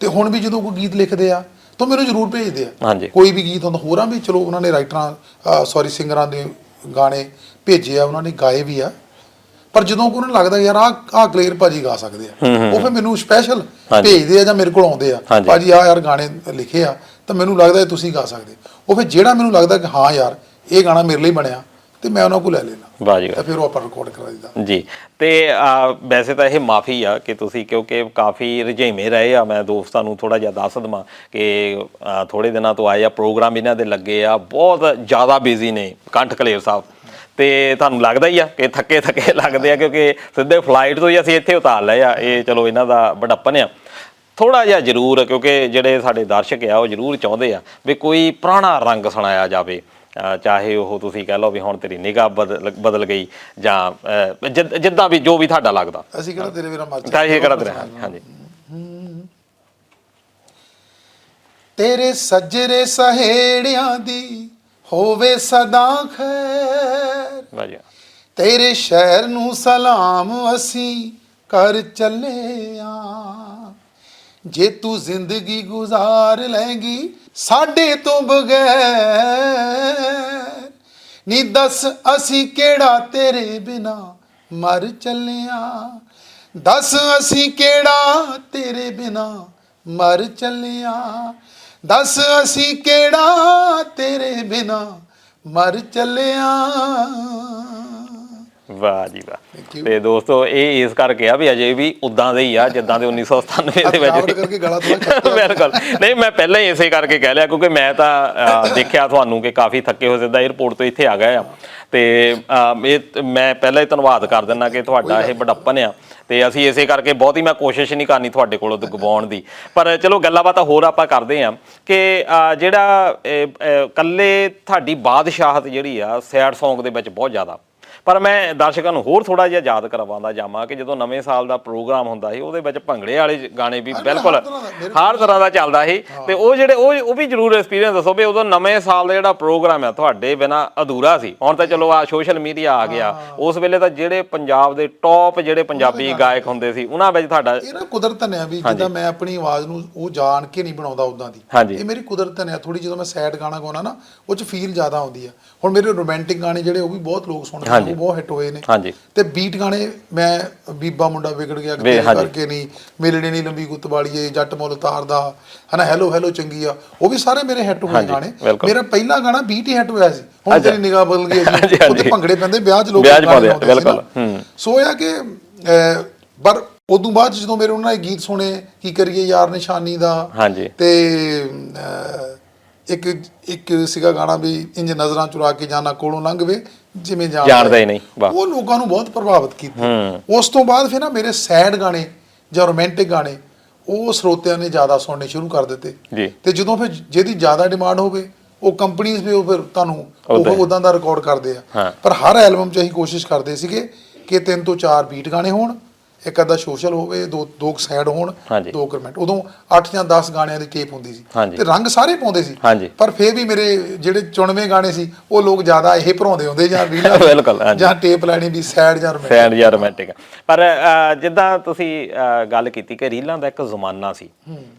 ਤੇ ਹੁਣ ਵੀ ਜਦੋਂ ਕੋਈ ਗੀਤ ਲਿਖਦੇ ਆ ਤਾਂ ਮੈਨੂੰ ਜ਼ਰੂਰ ਭੇਜਦੇ ਆ। ਕੋਈ ਵੀ ਗੀਤ ਹੁੰਦਾ ਹੋਰਾਂ ਵੀ ਚਲੋ ਉਹਨਾਂ ਨੇ ਰਾਈਟਰਾਂ ਸੌਰੀ ਸਿੰਗਰਾਂ ਦੇ ਗਾਣੇ ਭੇਜੇ ਆ ਉਹਨਾਂ ਨੇ ਗਾਏ ਵੀ ਆ। ਪਰ ਜਦੋਂ ਕੋਈ ਨੂੰ ਲੱਗਦਾ ਯਾਰ ਆ ਆ ਕਲੀਅਰ ਭਾਜੀ ਗਾ ਸਕਦੇ ਆ ਉਹ ਫਿਰ ਮੈਨੂੰ ਸਪੈਸ਼ਲ। ਭੇਜਦੇ ਆ ਜਾਂ ਮੇਰੇ ਕੋਲ ਆਉਂਦੇ ਆ। ਭਾਜੀ ਆ ਯਾਰ ਗਾਣੇ ਲਿਖੇ ਆ ਤਾਂ ਮੈਨੂੰ ਲੱਗਦਾ ਤੁਸੀਂ ਗਾ ਸਕਦੇ ਉਹ ਫਿਰ ਜਿਹੜਾ ਮੈਨੂੰ ਲੱਗਦਾ ਕਿ ਹਾਂ ਯਾਰ ਇਹ ਗਾਣਾ ਮੇਰੇ ਲਈ ਬਣਿਆ ਤੇ ਮੈਂ ਉਹਨਾਂ ਕੋਲ ਲੈ ਲੈਣਾ ਵਾਹ ਜੀ। ਤਾਂ ਫਿਰ ਉਹ ਆਪਾਂ ਰਿਕਾਰਡ ਕਰਾ ਦਿੰਦਾ ਜੀ ਤੇ ਵੈਸੇ ਤਾਂ ਇਹ ਮਾਫੀ ਆ ਕਿ ਤੁਸੀਂ ਕਿਉਂਕਿ ਕਾਫੀ ਰੁਝੇਵੇਂ ਰਹੇ ਆ ਮੈਂ ਦੋਸਤਾਂ ਨੂੰ ਥੋੜਾ ਜਿਹਾ ਦੱਸ ਦਵਾਂ ਕਿ ਥੋੜੇ ਦਿਨਾਂ ਤੋਂ ਆਏ ਆ ਪ੍ਰੋਗਰਾਮ ਇਹਨਾਂ ਦੇ ਲੱਗੇ ਆ ਬਹੁਤ ਜ਼ਿਆਦਾ ਬਿਜ਼ੀ ਨੇ ਕੰਠ ਕਲੇਰ ਸਾਹਿਬ ਤੇ ਤੁਹਾਨੂੰ ਲੱਗਦਾ ਹੀ ਆ ਕਿ ਥੱਕੇ ਥੱਕੇ ਲੱਗਦੇ ਆ ਕਿਉਂਕਿ ਸਿੱਧੇ ਫਲਾਈਟ ਤੋਂ ਹੀ ਅਸੀਂ ਇੱਥੇ ਉਤਾਰ ਲਏ ਆ। ਇਹ ਚਲੋ ਇਹਨਾਂ ਦਾ ਬੜੱਪਨ ਆ। ਥੋੜਾ ਜਿਹਾ ਜ਼ਰੂਰ ਕਿਉਂਕਿ ਜਿਹੜੇ ਸਾਡੇ ਦਰਸ਼ਕ ਆ ਉਹ ਜ਼ਰੂਰ ਚਾਹੁੰਦੇ ਆ ਵੀ ਕੋਈ ਪੁਰਾਣਾ ਰੰਗ ਸੁਣਾਇਆ ਜਾਵੇ। ਚਾਹੇ ਉਹ ਤੁਸੀਂ ਕਹਿ ਲਓ ਵੀ ਹੁਣ ਤੇਰੀ ਨਿਗਾਹ ਬਦਲ ਗਈ ਜਾਂ ਜਿੱਦ- ਵੀ ਜੋ ਵੀ ਤੁਹਾਡਾ ਲੱਗਦਾ। ਅਸੀਂ ਕਿਹੜਾ ਤੇਰੇ ਵੀਰਾ ਮਰ ਤਾਂ ਇਹ ਕਰਾ ਰਿਹਾ ਹਾਂਜੀ। ਤੇਰੇ ਸੱਜਰੇ ਸਹੇੜਿਆਂ ਦੀ ਹੋਵੇ ਸਦਾ ਖੈਰ। ਵਾਹ ਜੀ ਤੇਰੇ ਸ਼ਹਿਰ ਨੂੰ ਸਲਾਮ ਅਸੀਂ ਕਰ ਚੱਲੇ ਆ। ਜੇ ਤੂੰ ਜ਼ਿੰਦਗੀ ਗੁਜ਼ਾਰ ਲੈਂਗੀ ਸਾਡੇ ਤੋਂ ਬਗੈਰ, ਨੀ ਦੱਸ ਅਸੀਂ ਕਿਹੜਾ ਤੇਰੇ ਬਿਨਾ ਮਰ ਚੱਲਿਆ ਦੱਸ ਅਸੀਂ ਕਿਹੜਾ ਤੇਰੇ ਬਿਨਾ ਮਰ ਚੱਲਿਆ ਦੱਸ ਅਸੀਂ ਕਿਹੜਾ ਤੇਰੇ ਬਿਨਾ ਮਰ ਚੱਲਿਆ। ਵਾਹ ਜੀ ਵਾਹ. ਤੇ ਦੋਸਤੋ ਇਹ ਇਸ ਕਰਕੇ ਆ ਵੀ ਅਜੇ ਵੀ ਉਦਾਂ ਦੇ ਹੀ ਆ ਜਿੱਦਾਂ ਦੇ 1997 ਦੇ ਵਿੱਚ। ਕਰਕੇ ਗਲਾ ਥੋੜਾ ਬਿਲਕੁਲ। ਨਹੀਂ ਮੈਂ ਪਹਿਲਾਂ ਹੀ ਇਸੇ ਕਰਕੇ ਕਹਿ ਲਿਆ ਕਿਉਂਕਿ ਮੈਂ ਤਾਂ ਦੇਖਿਆ ਤੁਹਾਨੂੰ ਕਿ ਕਾਫੀ ਥੱਕੇ ਹੋ ਸਿੱਧਾ 에어ਪੋਰਟ ਤੋਂ ਇੱਥੇ ਆ ਗਏ ਆ। ਤੇ ਇਹ ਮੈਂ ਪਹਿਲਾਂ ਹੀ ਧੰਨਵਾਦ ਕਰ ਦਿੰਦਾ ਕਿ ਤੁਹਾਡਾ ਇਹ ਬੜੱਪਨ ਆ। ਤੇ ਅਸੀਂ ਇਸੇ ਕਰਕੇ ਬਹੁਤੀ ਮੈਂ ਕੋਸ਼ਿਸ਼ ਨਹੀਂ ਕਰਨੀ ਤੁਹਾਡੇ ਕੋਲੋਂ ਦਗਵਾਉਣ ਦੀ। ਪਰ ਚਲੋ ਗੱਲਾਂ ਬਾਤਾਂ ਹੋਰ ਆਪਾਂ ਕਰਦੇ ਆ ਕਿ ਜਿਹੜਾ ਇਹ, ਅਹ, ਕੱਲੇ ਤੁਹਾਡੀ ਬਾਦਸ਼ਾਹਤ ਜਿਹੜੀ ਆ ਸੈਡ Song ਦੇ ਵਿੱਚ ਬਹੁਤ ਜ਼ਿਆਦਾ। ਪਰ ਮੈਂ ਦਰਸ਼ਕਾਂ ਨੂੰ ਹੋਰ ਥੋੜਾ ਜਿਹਾ ਯਾਦ ਕਰਵਾਉਂਦਾ ਜਾਵਾਂ ਕਿ ਜਦੋਂ ਨਵੇਂ ਸਾਲ ਦਾ ਪ੍ਰੋਗਰਾਮ ਹੁੰਦਾ ਸੀ ਉਹਦੇ ਵਿੱਚ ਭੰਗੜੇ ਵਾਲੇ ਗਾਣੇ ਵੀ ਬਿਲਕੁਲ ਹਰ ਤਰ੍ਹਾਂ ਦਾ, ਚੱਲਦਾ ਸੀ। ਤੇ ਉਹ ਜਿਹੜੇ ਉਹ ਉਹ ਵੀ ਜ਼ਰੂਰ ਐਕਸਪੀਰੀਅੰਸ ਦੱਸੋ ਵੀ ਉਦੋਂ ਨਵੇਂ ਸਾਲ ਦਾ ਜਿਹੜਾ ਪ੍ਰੋਗਰਾਮ ਆ ਤੁਹਾਡੇ ਬਿਨਾ ਅਧੂਰਾ ਸੀ। ਹੁਣ ਤਾਂ ਚਲੋ ਆ ਸੋਸ਼ਲ ਮੀਡੀਆ ਆ ਗਿਆ। ਉਸ ਵੇਲੇ ਤਾਂ ਜਿਹੜੇ ਪੰਜਾਬ ਦੇ ਟੌਪ ਜਿਹੜੇ ਪੰਜਾਬੀ ਗਾਇਕ ਹੁੰਦੇ ਸੀ ਉਹਨਾਂ ਵਿੱਚ ਤੁਹਾਡਾ ਇਹ ਨਾ ਕੁਦਰਤ ਨੇ ਵੀ ਜਿੱਦਾਂ ਮੈਂ ਆਪਣੀ ਆਵਾਜ਼ ਨੂੰ ਉਹ ਜਾਣ ਕੇ ਨਹੀਂ ਬਣਾਉਂਦਾ ਉਦਾਂ ਦੀ। ਇਹ ਮੇਰੀ ਕੁਦਰਤ ਨੇ ਥੋੜੀ ਜਦੋਂ ਮੈਂ ਸੈਡ ਗਾਣਾ ਗਾਉਣਾ ਨਾ ਉਹ ਚ ਫੀਲ ਜ਼ਿਆਦਾ ਆਉਂਦੀ ਆ। ਹੁਣ ਮੇਰੇ ਰੋਮਾਂਟਿਕ ਗਾਣੇ ਜਿਹੜੇ ਉਹ ਵੀ ਬਹੁਤ ਲੋਕ ਸੁਣਦੇ ਆ ਉਹ ਬਹੁਤ ਹਿੱਟ ਹੋਏ ਨੇ ਹਾਂਜੀ ਤੇ ਬੀਟ ਗਾਣੇ ਮੈਂ ਬੀਬਾ ਮੁੰਡਾ ਵਿਗੜ ਗਿਆ ਕਿਤੇ। ਕਰਕੇ ਨਹੀਂ ਮਿਲਣੀ ਨਹੀਂ ਲੰਬੀ ਗੁੱਤ ਵਾਲੀਏ ਜੱਟ ਮੁੱਲ ਤਾਰਦਾ ਹਨਾ ਹੈਲੋ ਹੈਲੋ ਚੰਗੀ ਆ ਉਹ ਵੀ ਸਾਰੇ ਮੇਰੇ ਹਿੱਟ ਹੋਏ ਗਾਣੇ। ਮੇਰਾ ਪਹਿਲਾ ਗਾਣਾ ਬੀਟ ਹੀ ਹਿੱਟ ਹੋਇਆ ਸੀ ਹੁਣ ਤੇਰੀ ਨਿਗਾਹ ਬਦਲ ਗਈ ਹਾਂਜੀ। ਉੱਤੇ ਭੰਗੜੇ ਪੈਂਦੇ ਵਿਆਹ 'ਚ ਲੋਕ ਗਾਣੇ ਨਾ। ਬਿਲਕੁਲ, ਹੂੰ। ਸੋ ਇਹ ਆ ਕਿ ਪਰ ਉਦੋਂ ਬਾਅਦ ਜਦੋਂ ਮੇਰੇ ਉਹਨਾਂ ਨੇ ਗੀਤ ਸੁਣੇ ਕੀ ਕਰੀਏ ਯਾਰ ਨਿਸ਼ਾਨੀ ਦਾ ਹਾਂਜੀ ਤੇ ਇੱਕ ਇੱਕ ਸੀਗਾ ਗਾਣਾ ਵੀ ਇੰਜ ਨਜ਼ਰਾਂ ਚੁਰਾ ਕੇ ਜਾਣਾ ਕੋਲੋਂ ਲੰਘਵੇ ਜਿਵੇਂ ਜਾਣਦਾ ਜਾਣਦਾ ਹੀ ਨਹੀਂ, ਵਾਹ। ਉਹ ਲੋਕਾਂ ਨੂੰ ਬਹੁਤ ਪ੍ਰਭਾਵਿਤ ਕੀਤਾ। ਉਸ ਤੋਂ ਬਾਅਦ ਫਿਰ ਨਾ ਮੇਰੇ ਸੈਡ ਗਾਣੇ ਜਾਂ ਰੋਮਾਂਟਿਕ ਗਾਣੇ ਉਹ ਸਰੋਤਿਆਂ ਨੇ ਜ਼ਿਆਦਾ ਸੁਣਨੇ ਸ਼ੁਰੂ ਕਰ ਦਿੱਤੇ ਤੇ ਜਦੋਂ ਫਿਰ ਜਿਹਦੀ ਜ਼ਿਆਦਾ ਡਿਮਾਂਡ ਹੋਵੇ ਉਹ ਕੰਪਨੀਆਂ ਵੀ ਉਹ ਫਿਰ ਤੁਹਾਨੂੰ ਉਹ। ਉਦਾਂ ਦਾ ਰਿਕਾਰਡ ਕਰਦੇ ਆ। ਪਰ ਹਰ ਐਲਬਮ 'ਚ ਅਸੀਂ ਕੋਸ਼ਿਸ਼ ਕਰਦੇ ਸੀਗੇ ਕਿ ਤਿੰਨ ਤੋਂ ਚਾਰ ਬੀਟ ਗਾਣੇ ਹੋਣ ਇੱਕ ਅੱਧਾ ਸੋਸ਼ਲ ਹੋਵੇ ਦੋ ਦੋ ਸਾਈਡ ਹੋਣ ਹਾਂਜੀ। ਦੋ ਕਰਮੈਂਟ ਉਦੋਂ 8 ਜਾਂ 10 ਗਾਣਿਆਂ ਦੀ ਟੇਪ ਹੁੰਦੀ ਸੀ ਹਾਂਜੀ। ਤੇ ਰੰਗ ਸਾਰੇ ਪਾਉਂਦੇ ਸੀ ਹਾਂਜੀ। ਪਰ ਫਿਰ ਵੀ ਮੇਰੇ ਜਿਹੜੇ ਚੁਣਵੇਂ ਗਾਣੇ ਸੀ ਉਹ ਲੋਕ ਜ਼ਿਆਦਾ ਇਹ ਭਰਾਉਂਦੇ ਹੁੰਦੇ ਜਾਂ ਰੀਲਾਂ ਬਿਲਕੁਲ, ਹਾਂਜੀ। ਜਾਂ ਟੇਪ ਲੈਣੀ ਵੀ ਸਾਈਡ ਜਾਂ romantic। ਸੈਡ ਜਾਂ ਰੋਮਾਂਟਿਕ ਪਰ ਜਿੱਦਾਂ ਤੁਸੀਂ ਗੱਲ ਕੀਤੀ ਕਿ ਰੀਲਾਂ ਦਾ ਇੱਕ ਜ਼ਮਾਨਾ ਸੀ